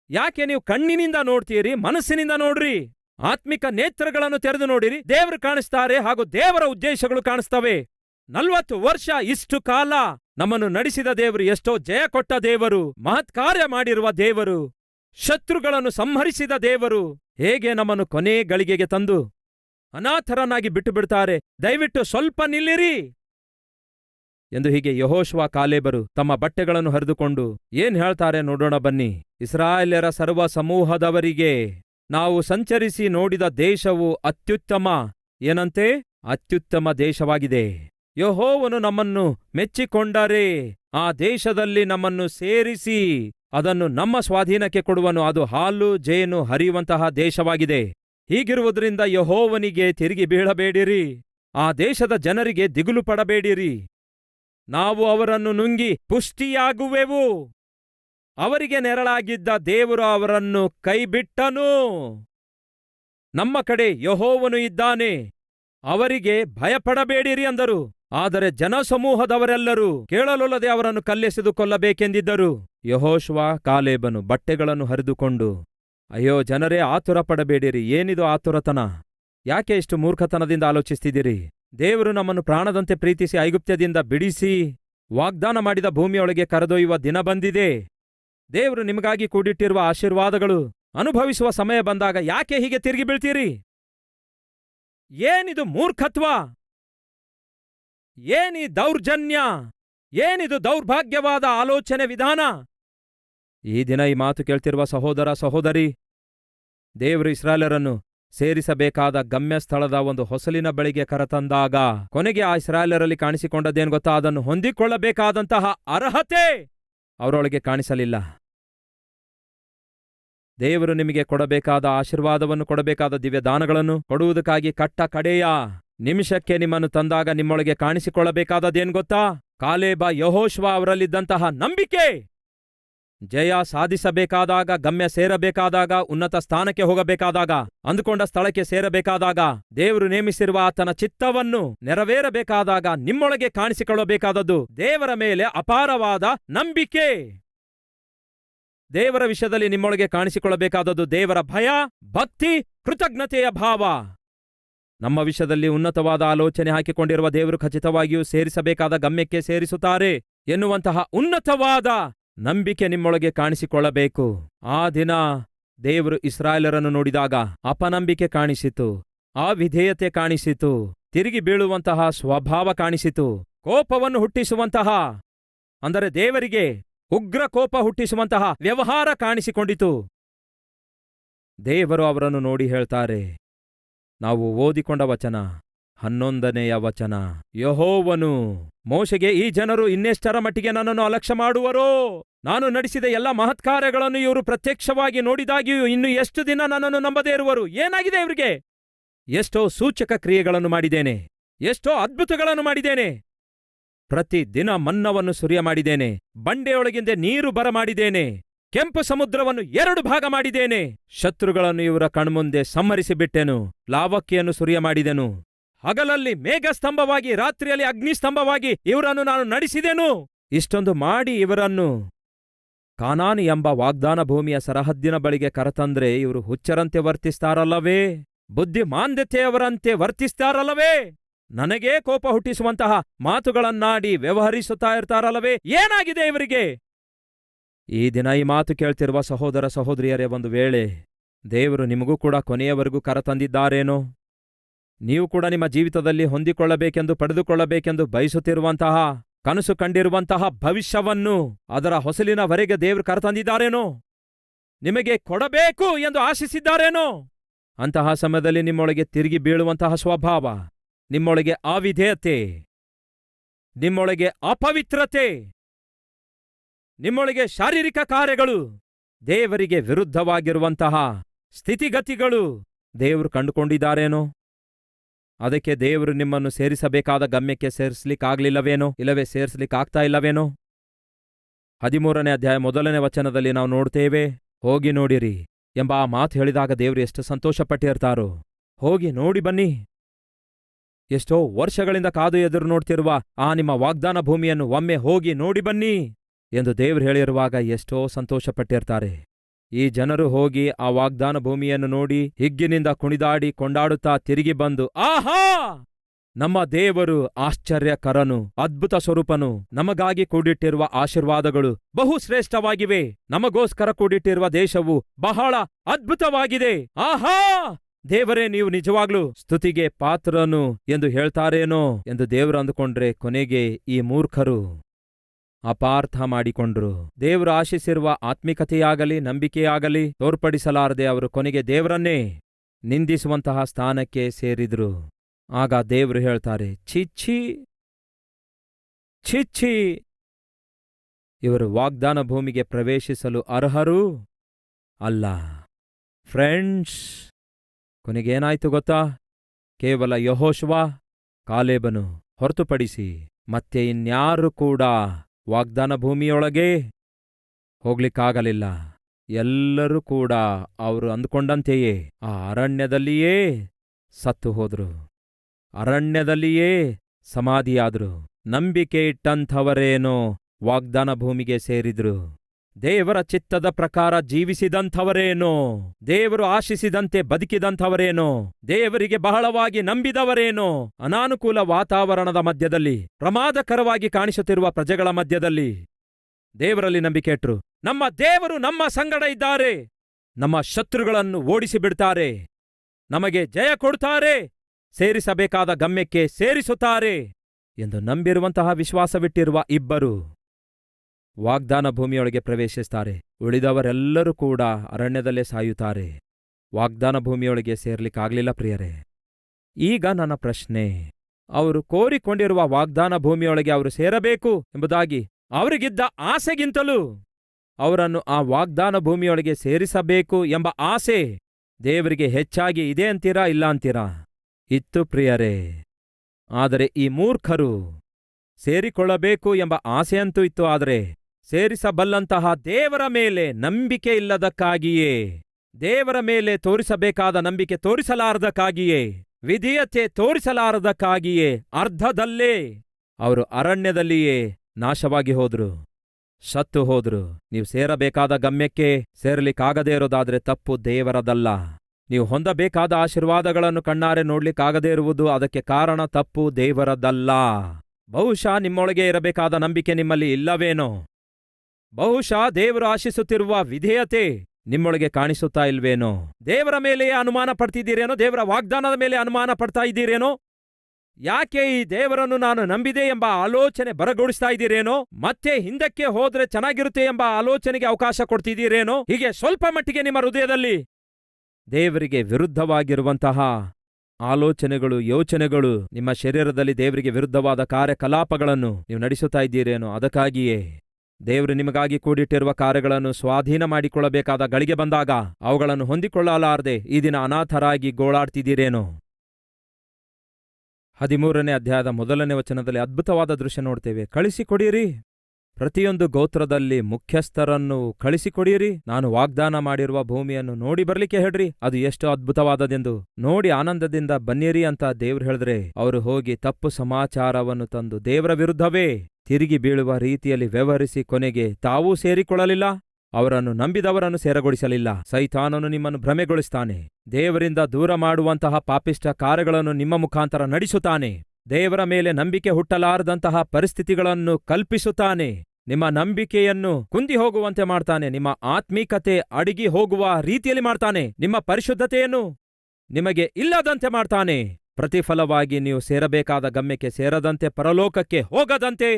ಯಾಕೆ ನೀವು ಕಣ್ಣಿನಿಂದ ನೋಡ್ತೀರಿ, ಮನಸ್ಸಿನಿಂದ ನೋಡ್ರಿ? ಆತ್ಮಿಕ ನೇತ್ರಗಳನ್ನು ತೆರೆದು ನೋಡಿರಿ, ದೇವರು ಕಾಣಿಸ್ತಾರೆ ಹಾಗೂ ದೇವರ ಉದ್ದೇಶಗಳು ಕಾಣಿಸ್ತವೆ. ನಲ್ವತ್ತು ವರ್ಷ ಇಷ್ಟು ಕಾಲ ನಮ್ಮನ್ನು ನಡೆಸಿದ ದೇವರು ಎಷ್ಟೋ ಜಯ ಕೊಟ್ಟ ದೇವರು, ಮಹತ್ ಕಾರ್ಯ ಮಾಡಿರುವ ದೇವರು, ಶತ್ರುಗಳನ್ನು ಸಂಹರಿಸಿದ ದೇವರು, ಹೇಗೆ ನಮ್ಮನ್ನು ಕೊನೆ ಗಳಿಗೆಗೆ ತಂದು ಅನಾಥರನಾಗಿ ಬಿಟ್ಟು ಬಿಡ್ತಾರೆ ದಯವಿಟ್ಟು ಸ್ವಲ್ಪ ನಿಲ್ಲಿರಿ. ಎಂದು ಹೀಗೆ ಯಹೋಶ್ವ ಕಾಲೇಬರು ತಮ್ಮ ಬಟ್ಟೆಗಳನ್ನು ಹರಿದುಕೊಂಡು, ಏನ್ ಹೇಳ್ತಾರೆ ನೋಡೋಣ ಬನ್ನಿ. ಇಸ್ರಾಯೇಲ್ಯರ ಸರ್ವ ಸಮೂಹದವರಿಗೆ ನಾವು ಸಂಚರಿಸಿ ನೋಡಿದ ದೇಶವು ಅತ್ಯುತ್ತಮ. ಏನಂತೆ? ಅತ್ಯುತ್ತಮ ದೇಶವಾಗಿದೆ. ಯಹೋವನು ನಮ್ಮನ್ನು ಮೆಚ್ಚಿಕೊಂಡರೆ ಆ ದೇಶದಲ್ಲಿ ನಮ್ಮನ್ನು ಸೇರಿಸಿ ಅದನ್ನು ನಮ್ಮ ಸ್ವಾಧೀನಕ್ಕೆ ಕೊಡುವನು. ಅದು ಹಾಲು, ಜೇನು ಹರಿಯುವಂತಹ ದೇಶವಾಗಿದೆ. ಹೀಗಿರುವುದರಿಂದ ಯಹೋವನಿಗೆ ತಿರುಗಿ ಬೀಳಬೇಡಿರಿ. ಆ ದೇಶದ ಜನರಿಗೆ ದಿಗುಲು ಪಡಬೇಡಿರಿ. ನಾವು ಅವರನ್ನು ನುಂಗಿ ಪುಷ್ಟಿಯಾಗುವೆವು. ಅವರಿಗೆ ನೆರಳಾಗಿದ್ದ ದೇವರು ಅವರನ್ನು ಕೈಬಿಟ್ಟನು. ನಮ್ಮ ಕಡೆ ಯಹೋವನು ಇದ್ದಾನೆ. ಅವರಿಗೆ ಭಯಪಡಬೇಡಿರಿ ಅಂದರು. ಆದರೆ ಜನಸಮೂಹದವರೆಲ್ಲರೂ ಕೇಳಲೊಲ್ಲದೆ ಅವರನ್ನು ಕಲ್ಲೆಸೆದು ಕೊಲ್ಲಬೇಕೆಂದಿದ್ದರು ಯಹೋಶ್ವ ಕಾಲೇಬನು ಬಟ್ಟೆಗಳನ್ನು ಹರಿದುಕೊಂಡು, ಅಯ್ಯೋ ಜನರೇ ಆತುರ ಏನಿದು ಆತುರತನ? ಯಾಕೆ ಇಷ್ಟು ಮೂರ್ಖತನದಿಂದ ಆಲೋಚಿಸ್ತಿದ್ದೀರಿ? ದೇವರು ನಮ್ಮನ್ನು ಪ್ರಾಣದಂತೆ ಪ್ರೀತಿಸಿ ಐಗುಪ್ತ್ಯದಿಂದ ಬಿಡಿಸಿ ವಾಗ್ದಾನ ಮಾಡಿದ ಭೂಮಿಯೊಳಗೆ ಕರೆದೊಯ್ಯುವ ದಿನ ಬಂದಿದೆ. ದೇವರು ನಿಮಗಾಗಿ ಕೂಡಿಟ್ಟಿರುವ ಆಶೀರ್ವಾದಗಳು ಅನುಭವಿಸುವ ಸಮಯ ಬಂದಾಗ ಯಾಕೆ ಹೀಗೆ ತಿರುಗಿ ಬೀಳ್ತೀರಿ? ಏನಿದು ಮೂರ್ಖತ್ವ? ಏನಿ ದೌರ್ಜನ್ಯ? ಏನಿದು ದೌರ್ಭಾಗ್ಯವಾದ ಆಲೋಚನೆ ವಿಧಾನ? ಈ ದಿನ ಈ ಮಾತು ಕೇಳ್ತಿರುವ ಸಹೋದರ ಸಹೋದರಿ, ದೇವರು ಇಸ್ರಾಯೇಲರನ್ನು ಸೇರಿಸಬೇಕಾದ ಗಮ್ಯ ಸ್ಥಳದ ಒಂದು ಹೊಸಲಿನ ಬಳಿಗೆ ಕರತಂದಾಗ ಕೊನೆಗೆ ಆ ಇಸ್ರಾಯೇಲರಲ್ಲಿ ಕಾಣಿಸಿಕೊಂಡದ್ದೇನು ಗೊತ್ತಾ? ಅದನ್ನು ಹೊಂದಿಕೊಳ್ಳಬೇಕಾದಂತಹ ಅರ್ಹತೆ ಅವರೊಳಗೆ ಕಾಣಿಸಲಿಲ್ಲ. ದೇವರು ನಿಮಗೆ ಕೊಡಬೇಕಾದ ಆಶೀರ್ವಾದವನ್ನು, ಕೊಡಬೇಕಾದ ದಿವ್ಯದಾನಗಳನ್ನು ಕೊಡುವುದಕ್ಕಾಗಿ ಕಟ್ಟ ಕಡೆಯ ನಿಮಿಷಕ್ಕೆ ನಿಮ್ಮನ್ನು ತಂದಾಗ ನಿಮ್ಮೊಳಗೆ ಕಾಣಿಸಿಕೊಳ್ಳಬೇಕಾದದ್ದೇನು ಗೊತ್ತಾ? ಕಾಲೇಬ ಯಹೋಶ್ವ ಅವರಲ್ಲಿದ್ದಂತಹ ನಂಬಿಕೆ. ಜಯ ಸಾಧಿಸಬೇಕಾದಾಗ, ಗಮ್ಯ ಸೇರಬೇಕಾದಾಗ, ಉನ್ನತ ಸ್ಥಾನಕ್ಕೆ ಹೋಗಬೇಕಾದಾಗ, ಅಂದುಕೊಂಡ ಸ್ಥಳಕ್ಕೆ ಸೇರಬೇಕಾದಾಗ, ದೇವರು ನೇಮಿಸಿರುವ ಆತನ ಚಿತ್ತವನ್ನು ನೆರವೇರಬೇಕಾದಾಗ ನಿಮ್ಮೊಳಗೆ ಕಾಣಿಸಿಕೊಳ್ಳಬೇಕಾದದ್ದು ದೇವರ ಮೇಲೆ ಅಪಾರವಾದ ನಂಬಿಕೆ. ದೇವರ ವಿಷಯದಲ್ಲಿ ನಿಮ್ಮೊಳಗೆ ಕಾಣಿಸಿಕೊಳ್ಳಬೇಕಾದದ್ದು ದೇವರ ಭಯ, ಭಕ್ತಿ, ಕೃತಜ್ಞತೆಯ ಭಾವ. ನಮ್ಮ ವಿಷಯದಲ್ಲಿ ಉನ್ನತವಾದ ಆಲೋಚನೆ ಹಾಕಿಕೊಂಡಿರುವ ದೇವರು ಖಚಿತವಾಗಿಯೂ ಸೇರಿಸಬೇಕಾದ ಗಮ್ಯಕ್ಕೆ ಸೇರಿಸುತ್ತಾರೆ ಎನ್ನುವಂತಹ ಉನ್ನತವಾದ ನಂಬಿಕೆ ನಿಮ್ಮೊಳಗೆ ಕಾಣಿಸಿಕೊಳ್ಳಬೇಕು. ಆ ದಿನ ದೇವರು ಇಸ್ರಾಯೇಲರನ್ನು ನೋಡಿದಾಗ ಅಪನಂಬಿಕೆ ಕಾಣಿಸಿತು, ಆ ವಿಧೇಯತೆ ಕಾಣಿಸಿತು, ತಿರುಗಿ ಬೀಳುವಂತಹ ಸ್ವಭಾವ ಕಾಣಿಸಿತು, ಕೋಪವನ್ನು ಹುಟ್ಟಿಸುವಂತಹ, ಅಂದರೆ ದೇವರಿಗೆ ಉಗ್ರ ಕೋಪ ಹುಟ್ಟಿಸುವಂತಹ ವ್ಯವಹಾರ ಕಾಣಿಸಿಕೊಂಡಿತು. ದೇವರು ಅವರನ್ನು ನೋಡಿ ಹೇಳ್ತಾರೆ, ನಾವು ಓದಿಕೊಂಡ ವಚನ. ಹನ್ನೊಂದನೆಯ ವಚನ. ಯಹೋವನು ಮೋಶೆಗೆ, ಈ ಜನರು ಇನ್ನೆಷ್ಟರ ಮಟ್ಟಿಗೆ ನನ್ನನ್ನು ಅಲಕ್ಷ್ಯ ಮಾಡುವರೋ ನಾನು ನಡೆಸಿದ ಎಲ್ಲ ಮಹತ್ಕಾರ್ಯಗಳನ್ನು ಇವರು ಪ್ರತ್ಯಕ್ಷವಾಗಿ ನೋಡಿದಾಗಿಯೂ ಇನ್ನು ಎಷ್ಟು ದಿನ ನನ್ನನ್ನು ನಂಬದೇ ಇರುವರು? ಏನಾಗಿದೆ ಇವರಿಗೆ? ಎಷ್ಟೋ ಸೂಚಕ ಕ್ರಿಯೆಗಳನ್ನು ಮಾಡಿದ್ದೇನೆ. ಎಷ್ಟೋ ಅದ್ಭುತಗಳನ್ನು ಮಾಡಿದ್ದೇನೆ. ಪ್ರತಿ ದಿನ ಮನ್ನವನ್ನು ಸುರಿಯ ಮಾಡಿದ್ದೇನೆ. ಬಂಡೆಯೊಳಗಿಂದ ನೀರು ಬರಮಾಡಿದ್ದೇನೆ ಕೆಂಪು ಸಮುದ್ರವನ್ನು ಎರಡು ಭಾಗ ಮಾಡಿದ್ದೇನೆ. ಶತ್ರುಗಳನ್ನು ಇವರ ಕಣ್ಮುಂದೆ ಸಂಹರಿಸಿಬಿಟ್ಟೆನು. ಲಾವಕ್ಕಿಯನ್ನು ಸುರಿಯ ಮಾಡಿದೆನು. ಹಗಲಲ್ಲಿ ಮೇಘಸ್ತಂಭವಾಗಿ, ರಾತ್ರಿಯಲ್ಲಿ ಅಗ್ನಿಸ್ತಂಭವಾಗಿ ಇವರನ್ನು ನಾನು ನಡೆಸಿದೆನು. ಇಷ್ಟೊಂದು ಮಾಡಿ ಇವರನ್ನು. ಕಾನಾನ್ ಎಂಬ ವಾಗ್ದಾನ ಭೂಮಿಯ ಸರಹದ್ದಿನ ಬಳಿಗೆ ಕರತಂದ್ರೆ ಇವರು ಹುಚ್ಚರಂತೆ ವರ್ತಿಸ್ತಾರಲ್ಲವೇ? ಬುದ್ಧಿಮಾಂದ್ಯತೆಯವರಂತೆ ವರ್ತಿಸ್ತಾರಲ್ಲವೇ? ನನಗೇ ಕೋಪ ಹುಟ್ಟಿಸುವಂತಹ ಮಾತುಗಳನ್ನಾಡಿ ವ್ಯವಹರಿಸುತ್ತಾ ಇರ್ತಾರಲ್ಲವೇ? ಏನಾಗಿದೆ ಇವರಿಗೆ? ಈ ದಿನ ಈ ಮಾತು ಕೇಳ್ತಿರುವ ಸಹೋದರ ಸಹೋದರಿಯರೇ, ಒಂದು ವೇಳೆ ದೇವರು ನಿಮಗೂ ಕೂಡ ಕೊನೆಯವರೆಗೂ ಕರೆತಂದಿದ್ದಾರೇನೋ? ನೀವು ಕೂಡ ನಿಮ್ಮ ಜೀವಿತದಲ್ಲಿ ಹೊಂದಿಕೊಳ್ಳಬೇಕೆಂದು, ಪಡೆದುಕೊಳ್ಳಬೇಕೆಂದು ಬಯಸುತ್ತಿರುವಂತಹ, ಕನಸು ಕಂಡಿರುವಂತಹ ಭವಿಷ್ಯವನ್ನು ಅದರ ಹೊಸಲಿನವರೆಗೆ ದೇವರು ಕರೆತಂದಿದ್ದಾರೇನೋ? ನಿಮಗೆ ಕೊಡಬೇಕು ಎಂದು ಆಶಿಸಿದ್ದಾರೇನೋ? ಅಂತಹ ಸಮಯದಲ್ಲಿ ನಿಮ್ಮೊಳಗೆ ತಿರುಗಿ ಬೀಳುವಂತಹ ಸ್ವಭಾವ, ನಿಮ್ಮೊಳಗೆ ಅವಿಧೇಯತೆ ನಿಮ್ಮೊಳಗೆ ಅಪವಿತ್ರತೆ, ನಿಮ್ಮೊಳಗೆ ಶಾರೀರಿಕ ಕಾರ್ಯಗಳು, ದೇವರಿಗೆ ವಿರುದ್ಧವಾಗಿರುವಂತಹ ಸ್ಥಿತಿಗತಿಗಳು ದೇವರು ಕಂಡುಕೊಂಡಿದ್ದಾರೇನೋ? ಅದಕ್ಕೆ ದೇವರು ನಿಮ್ಮನ್ನು ಸೇರಿಸಬೇಕಾದ ಗಮ್ಯಕ್ಕೆ ಸೇರಿಸ್ಲಿಕ್ಕಾಗ್ಲಿಲ್ಲವೇನೋ? ಇಲ್ಲವೇ ಸೇರಿಸ್ಲಿಕ್ಕಾಗ್ತಾ ಇಲ್ಲವೇನೋ ಹದಿಮೂರನೇ ಅಧ್ಯಾಯ ಮೊದಲನೇ ವಚನದಲ್ಲಿ ನಾವು ನೋಡ್ತೇವೆ, ಹೋಗಿ ನೋಡಿರಿ ಎಂಬ ಆ ಮಾತು ಹೇಳಿದಾಗ ದೇವರು ಎಷ್ಟು ಸಂತೋಷಪಟ್ಟಿರ್ತಾರೋ? ಹೋಗಿ ನೋಡಿ ಬನ್ನಿ. ಎಷ್ಟೋ ವರ್ಷಗಳಿಂದ ಕಾದು ಎದುರು ನೋಡ್ತಿರುವ ಆ ನಿಮ್ಮ ವಾಗ್ದಾನ ಭೂಮಿಯನ್ನು ಒಮ್ಮೆ ಹೋಗಿ ನೋಡಿ ಬನ್ನಿ ಎಂದು ದೇವರು ಹೇಳಿರುವಾಗ ಎಷ್ಟೋ ಸಂತೋಷಪಟ್ಟಿರ್ತಾರೆ. ಈ ಜನರು ಹೋಗಿ ಆ ವಾಗ್ದಾನ ಭೂಮಿಯನ್ನು ನೋಡಿ ಹಿಗ್ಗಿನಿಂದ ಕುಣಿದಾಡಿ ಕೊಂಡಾಡುತ್ತಾ ತಿರುಗಿ ಬಂದು, ಆಹಾ! ನಮ್ಮ ದೇವರು ಆಶ್ಚರ್ಯಕರನು, ಅದ್ಭುತ ಸ್ವರೂಪನು, ನಮಗಾಗಿ ಕೂಡಿಟ್ಟಿರುವ ಆಶೀರ್ವಾದಗಳು ಬಹು ಶ್ರೇಷ್ಠವಾಗಿವೆ ನಮಗೋಸ್ಕರ ಕೂಡಿಟ್ಟಿರುವ ದೇಶವು ಬಹಳ ಅದ್ಭುತವಾಗಿದೆ. ಆಹಾ! ದೇವರೇ, ನೀವು ನಿಜವಾಗ್ಲೂ ಸ್ತುತಿಗೆ ಪಾತ್ರನು ಎಂದು ಹೇಳ್ತಾರೇನೋ ಎಂದು ದೇವರು ಅಂದುಕೊಂಡ್ರೆ ಕೊನೆಗೆ ಈ ಮೂರ್ಖರು ಅಪಾರ್ಥ ಮಾಡಿಕೊಂಡ್ರು ದೇವರು ಆಶಿಸಿರುವ ಆತ್ಮಿಕತೆಯಾಗಲಿ, ನಂಬಿಕೆಯಾಗಲಿ ತೋರ್ಪಡಿಸಲಾರದೆ ಅವರು ಕೊನೆಗೆ ದೇವರನ್ನೇ ನಿಂದಿಸುವಂತಹ ಸ್ಥಾನಕ್ಕೆ ಸೇರಿದ್ರು. ಆಗ ದೇವರು ಹೇಳ್ತಾರೆ ಛಿಚ್ಛಿ ಛಿಚ್ಛಿ ಇವರು ವಾಗ್ದಾನ ಭೂಮಿಗೆ ಪ್ರವೇಶಿಸಲು ಅರ್ಹರು ಅಲ್ಲ. ಫ್ರೆಂಡ್ಸ್, ಕೊನೆಗೇನಾಯ್ತು ಗೊತ್ತಾ? ಕೇವಲ ಯಹೋಶ್ವಾ, ಕಾಲೇಬನು ಹೊರತುಪಡಿಸಿ ಮತ್ತೆ ಇನ್ಯಾರು ಕೂಡ ವಾಗ್ದಾನ ಭೂಮಿಯೊಳಗೆ ಹೋಗ್ಲಿಕ್ಕಾಗಲಿಲ್ಲ. ಎಲ್ಲರೂ ಕೂಡ ಅವರು ಅಂದುಕೊಂಡಂತೆಯೇ ಆ ಅರಣ್ಯದಲ್ಲಿಯೇ ಸತ್ತು ಹೋದ್ರು. ಅರಣ್ಯದಲ್ಲಿಯೇ ಸಮಾಧಿಯಾದ್ರು. ನಂಬಿಕೆ ಇಟ್ಟಂಥವರೇನೋ ವಾಗ್ದಾನ ಭೂಮಿಗೆ ಸೇರಿದ್ರು. ದೇವರ ಚಿತ್ತದ ಪ್ರಕಾರ ಜೀವಿಸಿದಂಥವರೇನೋ? ದೇವರು ಆಶಿಸಿದಂತೆ ಬದುಕಿದಂಥವರೇನೋ? ದೇವರಿಗೆ ಬಹಳವಾಗಿ ನಂಬಿದವರೇನೋ? ಅನಾನುಕೂಲ ವಾತಾವರಣದ ಮಧ್ಯದಲ್ಲಿ, ಪ್ರಮಾದಕರವಾಗಿ ಕಾಣಿಸುತ್ತಿರುವ ಪ್ರಜೆಗಳ ಮಧ್ಯದಲ್ಲಿ. ದೇವರಲ್ಲಿ ನಂಬಿಕೆ ಇಟ್ರು ನಮ್ಮ ದೇವರು ನಮ್ಮ ಸಂಗಡ ಇದ್ದಾರೆ. ನಮ್ಮ ಶತ್ರುಗಳನ್ನು ಓಡಿಸಿಬಿಡ್ತಾರೆ ನಮಗೆ ಜಯ ಕೊಡ್ತಾರೆ. ಸೇರಿಸಬೇಕಾದ ಗಮ್ಯಕ್ಕೆ ಸೇರಿಸುತ್ತಾರೆ. ಎಂದು ನಂಬಿರುವಂತಹ ವಿಶ್ವಾಸವಿಟ್ಟಿರುವ ಇಬ್ಬರು. ವಾಗ್ದಾನ ಭೂಮಿಯೊಳಗೆ ಪ್ರವೇಶಿಸ್ತಾರೆ. ಉಳಿದವರೆಲ್ಲರೂ ಕೂಡ ಅರಣ್ಯದಲ್ಲೇ ಸಾಯುತ್ತಾರೆ. ವಾಗ್ದಾನ ಭೂಮಿಯೊಳಗೆ ಸೇರ್ಲಿಕ್ಕಾಗ್ಲಿಲ್ಲ ಪ್ರಿಯರೇ. ಈಗ ನನ್ನ ಪ್ರಶ್ನೆ, ಅವರು ಕೋರಿಕೊಂಡಿರುವ ವಾಗ್ದಾನ ಭೂಮಿಯೊಳಗೆ ಅವರು ಸೇರಬೇಕು ಎಂಬುದಾಗಿ ಅವರಿಗಿದ್ದ ಆಸೆಗಿಂತಲೂ ಅವರನ್ನು ಆ ವಾಗ್ದಾನ ಭೂಮಿಯೊಳಗೆ ಸೇರಿಸಬೇಕು ಎಂಬ ಆಸೆ ದೇವರಿಗೆ ಹೆಚ್ಚಾಗಿ ಇದೆ ಅಂತೀರಾ ಇಲ್ಲ ಅಂತೀರಾ? ಇತ್ತು ಪ್ರಿಯರೇ. ಆದರೆ ಈ ಮೂರ್ಖರು ಸೇರಿಕೊಳ್ಳಬೇಕು ಎಂಬ ಆಸೆಯಂತೂ ಇತ್ತು, ಆದರೆ ಸೇರಿಸಬಲ್ಲಂತಹ ದೇವರ ಮೇಲೆ ನಂಬಿಕೆ ಇಲ್ಲದಕ್ಕಾಗಿಯೇ ದೇವರ ಮೇಲೆ ತೋರಿಸಬೇಕಾದ ನಂಬಿಕೆ ತೋರಿಸಲಾರದಕ್ಕಾಗಿಯೇ, ವಿಧೇಯತೆ ತೋರಿಸಲಾರದಕ್ಕಾಗಿಯೇ, ಅರ್ಧದಲ್ಲೇ ಅವರು ಅರಣ್ಯದಲ್ಲಿಯೇ ನಾಶವಾಗಿ ಹೋದ್ರು, ಸತ್ತು ಹೋದ್ರು. ನೀವು ಸೇರಬೇಕಾದ ಗಮ್ಯಕ್ಕೆ ಸೇರಲಿಕ್ಕಾಗದೇ ಇರೋದಾದ್ರೆ ತಪ್ಪು ದೇವರದಲ್ಲ. ನೀವು ಹೊಂದಬೇಕಾದ ಆಶೀರ್ವಾದಗಳನ್ನು ಕಣ್ಣಾರೆ ನೋಡ್ಲಿಕ್ಕಾಗದೇ ಇರುವುದು ಅದಕ್ಕೆ ಕಾರಣ ತಪ್ಪು ದೇವರದಲ್ಲ. ಬಹುಶಃ ನಿಮ್ಮೊಳಗೆ ಇರಬೇಕಾದ ನಂಬಿಕೆ ನಿಮ್ಮಲ್ಲಿ ಇಲ್ಲವೇನೋ? ಬಹುಶಃ ದೇವರು ಆಶಿಸುತ್ತಿರುವ ವಿಧೇಯತೆ ನಿಮ್ಮೊಳಗೆ ಕಾಣಿಸುತ್ತಾ ಇಲ್ವೇನೋ? ದೇವರ ಮೇಲೆಯೇ ಅನುಮಾನ ಪಡ್ತಿದ್ದೀರೇನೋ? ದೇವರ ವಾಗ್ದಾನದ ಮೇಲೆ ಅನುಮಾನ ಪಡ್ತಾ ಇದ್ದೀರೇನೋ? ಯಾಕೆ ಈ ದೇವರನ್ನು ನಾನು ನಂಬಿದೆ ಎಂಬ ಆಲೋಚನೆ ಬರಗೊಡಿಸ್ತಾ ಇದ್ದೀರೇನೋ? ಮತ್ತೆ ಹಿಂದಕ್ಕೆ ಹೋದ್ರೆ ಚೆನ್ನಾಗಿರುತ್ತೆ ಎಂಬ ಆಲೋಚನೆಗೆ ಅವಕಾಶ ಕೊಡ್ತಿದ್ದೀರೇನೋ? ಹೀಗೆ ಸ್ವಲ್ಪ ಮಟ್ಟಿಗೆ ನಿಮ್ಮ ಹೃದಯದಲ್ಲಿ ದೇವರಿಗೆ ವಿರುದ್ಧವಾಗಿರುವಂತಹ ಆಲೋಚನೆಗಳು, ಯೋಚನೆಗಳು, ನಿಮ್ಮ ಶರೀರದಲ್ಲಿ ದೇವರಿಗೆ ವಿರುದ್ಧವಾದ ಕಾರ್ಯಕಲಾಪಗಳನ್ನು ನೀವು ನಡೆಸುತ್ತಾ ಇದ್ದೀರೇನೋ? ಅದಕ್ಕಾಗಿಯೇ ದೇವರು ನಿಮಗಾಗಿ ಕೂಡಿಟ್ಟಿರುವ ಕಾರ್ಯಗಳನ್ನು ಸ್ವಾಧೀನ ಮಾಡಿಕೊಳ್ಳಬೇಕಾದ ಗಳಿಗೆ ಬಂದಾಗ ಅವುಗಳನ್ನು ಹೊಂದಿಕೊಳ್ಳಲಾರದೆ ಈ ದಿನ ಅನಾಥರಾಗಿ ಗೋಳಾಡ್ತಿದ್ದೀರೇನು? ಹದಿಮೂರನೇ ಅಧ್ಯಾಯದ ಮೊದಲನೇ ವಚನದಲ್ಲಿ ಅದ್ಭುತವಾದ ದೃಶ್ಯ ನೋಡ್ತೇವೆ. ಕಳಿಸಿಕೊಡಿರಿ ಪ್ರತಿಯೊಂದು ಗೋತ್ರದಲ್ಲಿ ಮುಖ್ಯಸ್ಥರನ್ನು ಕಳಿಸಿಕೊಡಿರಿ ನಾನು ವಾಗ್ದಾನ ಮಾಡಿರುವ ಭೂಮಿಯನ್ನು ನೋಡಿ ಬರಲಿಕ್ಕೆ ಹೇಳ್ರಿ. ಅದು ಎಷ್ಟು ಅದ್ಭುತವಾದದೆಂದು ನೋಡಿ ಆನಂದದಿಂದ ಬನ್ನಿರಿ ಅಂತ ದೇವ್ರು ಹೇಳಿದ್ರೆ, ಅವರು ಹೋಗಿ ತಪ್ಪು ಸಮಾಚಾರವನ್ನು ತಂದು ದೇವರ ವಿರುದ್ಧವೇ ತಿರುಗಿ ಬೀಳುವ ರೀತಿಯಲ್ಲಿ ವ್ಯವಹರಿಸಿ ಕೊನೆಗೆ ತಾವೂ ಸೇರಿಕೊಳ್ಳಲಿಲ್ಲ, ಅವರನ್ನು ನಂಬಿದವರನ್ನು ಸೇರಗೊಳಿಸಲಿಲ್ಲ. ಸೈತಾನನು ನಿಮ್ಮನ್ನು ಭ್ರಮೆಗೊಳಿಸ್ತಾನೆ ದೇವರಿಂದ ದೂರ ಮಾಡುವಂತಹ ಪಾಪಿಷ್ಟ ಕಾರ್ಯಗಳನ್ನು ನಿಮ್ಮ ಮುಖಾಂತರ ನಡೆಸುತ್ತಾನೆ. ದೇವರ ಮೇಲೆ ನಂಬಿಕೆ ಹುಟ್ಟಲಾರದಂತಹ ಪರಿಸ್ಥಿತಿಗಳನ್ನು ಕಲ್ಪಿಸುತ್ತಾನೆ. ನಿಮ್ಮ ನಂಬಿಕೆಯನ್ನು ಕುಂದಿ ಹೋಗುವಂತೆ ಮಾಡ್ತಾನೆ. ನಿಮ್ಮ ಆತ್ಮೀಕತೆ ಅಡಿಗಿ ಹೋಗುವ ರೀತಿಯಲ್ಲಿ ಮಾಡ್ತಾನೆ. ನಿಮ್ಮ ಪರಿಶುದ್ಧತೆಯನ್ನು ನಿಮಗೆ ಇಲ್ಲದಂತೆ ಮಾಡ್ತಾನೆ. ಪ್ರತಿಫಲವಾಗಿ ನೀವು ಸೇರಬೇಕಾದ ಗಮ್ಯಕ್ಕೆ ಸೇರದಂತೆ ಪರಲೋಕಕ್ಕೆ ಹೋಗದಂತೆ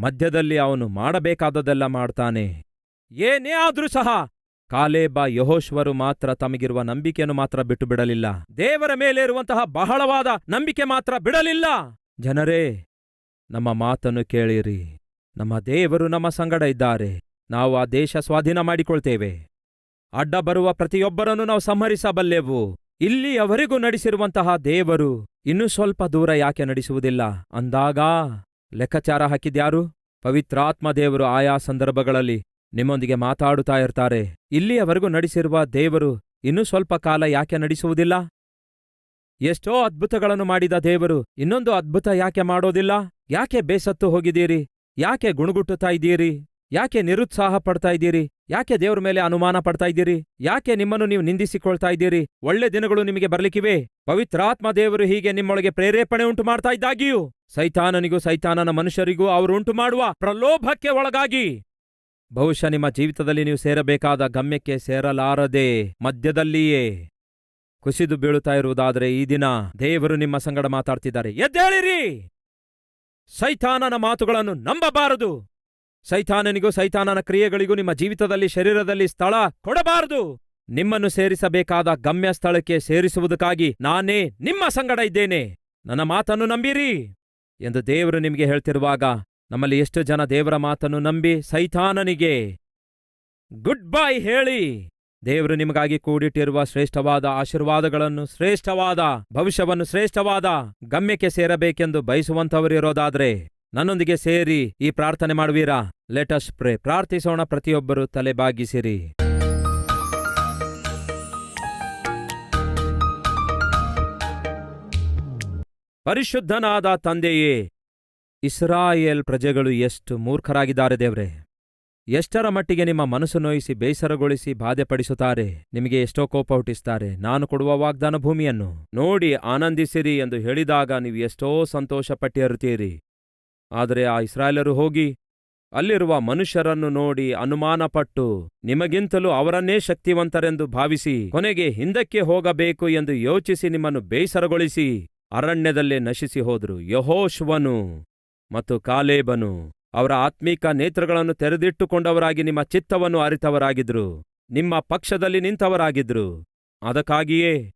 ಮಧ್ಯದಲ್ಲಿ ಅವನು ಮಾಡಬೇಕಾದದೆಲ್ಲ ಮಾಡ್ತಾನೆ. ಏನೇ ಆದ್ರೂ ಸಹ ಕಾಲೇಬ ಯಹೋಶ್ವರು ಮಾತ್ರ ತಮಗಿರುವ ನಂಬಿಕೆಯನ್ನು ಮಾತ್ರ ಬಿಟ್ಟು ಬಿಡಲಿಲ್ಲ ದೇವರ ಮೇಲೆ ಇರುವಂತಹ ಬಹಳವಾದ ನಂಬಿಕೆ ಮಾತ್ರ ಬಿಡಲಿಲ್ಲ. ಜನರೇ, ನಮ್ಮ ಮಾತನ್ನು ಕೇಳಿರಿ. ನಮ್ಮ ದೇವರು ನಮ್ಮ ಸಂಗಡ ಇದ್ದಾರೆ. ನಾವು ಆ ದೇಶ ಸ್ವಾಧೀನ ಮಾಡಿಕೊಳ್ತೇವೆ. ಅಡ್ಡ ಬರುವ ಪ್ರತಿಯೊಬ್ಬರನ್ನು ನಾವು ಸಂಹರಿಸಬಲ್ಲೆವು. ಇಲ್ಲಿಯವರೆಗೂ ನಡೆಸಿರುವಂತಹ ದೇವರು ಇನ್ನೂ ಸ್ವಲ್ಪ ದೂರ ಯಾಕೆ ನಡೆಸುವುದಿಲ್ಲ? ಅಂದಾಗ ಲೆಕ್ಕಾಚಾರ ಹಾಕಿದ್ಯಾರು ಪವಿತ್ರಾತ್ಮ ದೇವರು ಆಯಾ ಸಂದರ್ಭಗಳಲ್ಲಿ ನಿಮ್ಮೊಂದಿಗೆ ಮಾತಾಡುತ್ತಾ ಇರ್ತಾರೆ. ಇಲ್ಲಿಯವರೆಗೂ ನಡೆಸಿರುವ ದೇವರು ಇನ್ನೂ ಸ್ವಲ್ಪ ಕಾಲ ಯಾಕೆ ನಡೆಸುವುದಿಲ್ಲ? ಎಷ್ಟೋ ಅದ್ಭುತಗಳನ್ನು ಮಾಡಿದ ದೇವರು ಇನ್ನೊಂದು ಅದ್ಭುತ ಯಾಕೆ ಮಾಡೋದಿಲ್ಲ? ಯಾಕೆ ಬೇಸತ್ತು ಹೋಗಿದ್ದೀರಿ? ಯಾಕೆ ಗುಣಗುಟ್ಟುತ್ತಾ ಇದ್ದೀರಿ? ಯಾಕೆ ನಿರುತ್ಸಾಹ ಪಡ್ತಾ ಇದ್ದೀರಿ? ಯಾಕೆ ದೇವರ ಮೇಲೆ ಅನುಮಾನ ಪಡ್ತಾ ಇದ್ದೀರಿ? ಯಾಕೆ ನಿಮ್ಮನ್ನು ನೀವು ನಿಂದಿಸಿಕೊಳ್ತಾ ಇದ್ದೀರಿ? ಒಳ್ಳೆ ದಿನಗಳು ನಿಮಗೆ ಬರ್ಲಿಕ್ಕಿವೆ. ಪವಿತ್ರಾತ್ಮ ದೇವರು ಹೀಗೆ ನಿಮ್ಮೊಳಗೆ ಪ್ರೇರೇಪಣೆ ಉಂಟು ಮಾಡ್ತಾ ಇದ್ದಾಗಿಯೂ ಸೈತಾನನಿಗೂ ಸೈತಾನನ ಮನುಷ್ಯರಿಗೂ ಅವರುಂಟು ಮಾಡುವ ಪ್ರಲೋಭಕ್ಕೆ ಒಳಗಾಗಿ. ಬಹುಶಃ ನಿಮ್ಮ ಜೀವಿತದಲ್ಲಿ ನೀವು ಸೇರಬೇಕಾದ ಗಮ್ಯಕ್ಕೆ ಸೇರಲಾರದೆ ಮಧ್ಯದಲ್ಲಿಯೇ ಕುಸಿದು ಬೀಳುತ್ತಾ ಇರುವುದಾದರೆ ಈ ದಿನ ದೇವರು ನಿಮ್ಮ ಸಂಗಡ ಮಾತಾಡ್ತಿದ್ದಾರೆ. ಎದ್ದೇಳಿರಿ! ಸೈತಾನನ ಮಾತುಗಳನ್ನು ನಂಬಬಾರದು. ಸೈತಾನನಿಗೂ ಸೈತಾನನ ಕ್ರಿಯೆಗಳಿಗೂ ನಿಮ್ಮ ಜೀವಿತದಲ್ಲಿ, ಶರೀರದಲ್ಲಿ ಸ್ಥಳ ಕೊಡಬಾರದು. ನಿಮ್ಮನ್ನು ಸೇರಿಸಬೇಕಾದ ಗಮ್ಯ ಸ್ಥಳಕ್ಕೆ ಸೇರಿಸುವುದಕ್ಕಾಗಿ ನಾನೇ ನಿಮ್ಮ ಸಂಗಡ ಇದ್ದೇನೆ. ನನ್ನ ಮಾತನ್ನು ನಂಬಿರಿ. ಎಂದು ದೇವರು ನಿಮಗೆ ಹೇಳ್ತಿರುವಾಗ ನಮ್ಮಲ್ಲಿ ಎಷ್ಟು ಜನ ದೇವರ ಮಾತನ್ನು ನಂಬಿ ಸೈತಾನನಿಗೆ ಗುಡ್ ಬೈ ಹೇಳಿ. ದೇವರು ನಿಮಗಾಗಿ ಕೂಡಿಟ್ಟಿರುವ ಶ್ರೇಷ್ಠವಾದ ಆಶೀರ್ವಾದಗಳನ್ನು, ಶ್ರೇಷ್ಠವಾದ ಭವಿಷ್ಯವನ್ನು, ಶ್ರೇಷ್ಠವಾದ ಗಮ್ಯಕ್ಕೆ ಸೇರಬೇಕೆಂದು ಬಯಸುವಂಥವರಿರೋದಾದ್ರೆ ನನ್ನೊಂದಿಗೆ ಸೇರಿ ಈ ಪ್ರಾರ್ಥನೆ ಮಾಡುವೀರಾ? ಲೆಟಸ್ ಪ್ರೇ ಪ್ರಾರ್ಥಿಸೋಣ ಪ್ರತಿಯೊಬ್ಬರು ತಲೆ ಪರಿಶುದ್ಧನಾದ ತಂದೆಯೇ, ಇಸ್ರಾಯೇಲ್ ಪ್ರಜೆಗಳು ಎಷ್ಟು ಮೂರ್ಖರಾಗಿದ್ದಾರೆ ದೇವ್ರೆ. ಎಷ್ಟರ ಮಟ್ಟಿಗೆ ನಿಮ್ಮ ಮನಸ್ಸು ನೋಯಿಸಿ ಬೇಸರಗೊಳಿಸಿ ಬಾಧೆಪಡಿಸುತ್ತಾರೆ, ನಿಮಗೆ ಎಷ್ಟೋ ಕೋಪ ಹುಟ್ಟಿಸುತ್ತಾರೆ. ನಾನು ಕೊಡುವ ವಾಗ್ದಾನ ಭೂಮಿಯನ್ನು ನೋಡಿ ಆನಂದಿಸಿರಿ ಎಂದು ಹೇಳಿದಾಗ ನೀವು ಎಷ್ಟೋ ಸಂತೋಷಪಟ್ಟಿರುತ್ತೀರಿ. ಆದರೆ ಆ ಇಸ್ರಾಯೇಲರು ಹೋಗಿ ಅಲ್ಲಿರುವ ಮನುಷ್ಯರನ್ನು ನೋಡಿ ಅನುಮಾನಪಟ್ಟು ನಿಮಗಿಂತಲೂ ಅವರನ್ನೇ ಶಕ್ತಿವಂತರೆಂದು ಭಾವಿಸಿ, ಕೊನೆಗೆ ಹಿಂದಕ್ಕೆ ಹೋಗಬೇಕು ಎಂದು ಯೋಚಿಸಿ ನಿಮ್ಮನ್ನು ಬೇಸರಗೊಳಿಸಿ ಅರಣ್ಯದಲ್ಲೇ ನಶಿಸಿ ಹೋದರು. ಯಹೋಶ್ವನು ಮತ್ತು ಕಾಲೇಬನು ಅವರ ಆತ್ಮೀಕ ನೇತ್ರಗಳನ್ನು ತೆರೆದಿಟ್ಟುಕೊಂಡವರಾಗಿ ನಿಮ್ಮ ಚಿತ್ತವನ್ನು ಅರಿತವರಾಗಿದ್ರು. ನಿಮ್ಮ ಪಕ್ಷದಲ್ಲಿ ನಿಂತವರಾಗಿದ್ರು. ಅದಕ್ಕಾಗಿಯೇ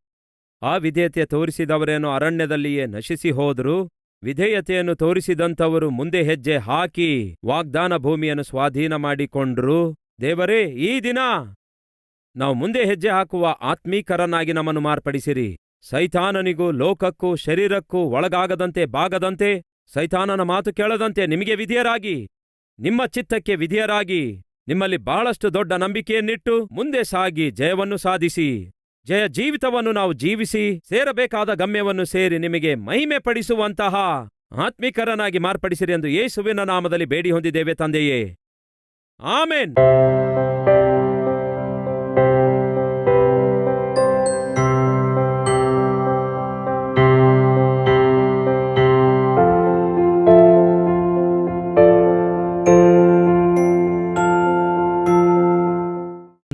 ಆ ವಿಧೇಯತೆ ತೋರಿಸಿದವರೇನು ಅರಣ್ಯದಲ್ಲಿಯೇ ನಶಿಸಿ ಹೋದರು. ವಿಧೇಯತೆಯನ್ನು ತೋರಿಸಿದಂಥವರು ಮುಂದೆ ಹೆಜ್ಜೆ ಹಾಕಿ ವಾಗ್ದಾನ ಭೂಮಿಯನ್ನು ಸ್ವಾಧೀನ ಮಾಡಿಕೊಂಡ್ರು. ದೇವರೇ, ಈ ದಿನ ನಾವು ಮುಂದೆ ಹೆಜ್ಜೆ ಹಾಕುವ ಆತ್ಮೀಕರನ್ನಾಗಿ ನಮ್ಮನ್ನು ಮಾರ್ಪಡಿಸಿರಿ. ಸೈತಾನನಿಗೂ ಲೋಕಕ್ಕೂ ಶರೀರಕ್ಕೂ ಒಳಗಾಗದಂತೆ ಬಾಗದಂತೆ ಸೈತಾನನ ಮಾತು ಕೇಳದಂತೆ ನಿಮಗೆ ವಿಧಿಯರಾಗಿ, ನಿಮ್ಮ ಚಿತ್ತಕ್ಕೆ ವಿಧಿಯರಾಗಿ, ನಿಮ್ಮಲ್ಲಿ ಬಹಳಷ್ಟು ದೊಡ್ಡ ನಂಬಿಕೆಯನ್ನಿಟ್ಟು ಮುಂದೆ ಸಾಗಿ ಜಯವನ್ನು ಸಾಧಿಸಿ, ಜಯ ಜೀವಿತವನ್ನು ನಾವು ಜೀವಿಸಿ ಸೇರಬೇಕಾದ ಗಮ್ಯವನ್ನು ಸೇರಿ ನಿಮಗೆ ಮಹಿಮೆ ಪಡಿಸುವಂತಹ ಆತ್ಮಿಕರನಾಗಿ ಮಾರ್ಪಡಿಸಿರಿ ಎಂದು ಯೇಸುವಿನ ನಾಮದಲ್ಲಿ ಬೇಡಿ ಹೊಂದಿದ್ದೇವೆ ತಂದೆಯೇ. ಆಮೇನ್.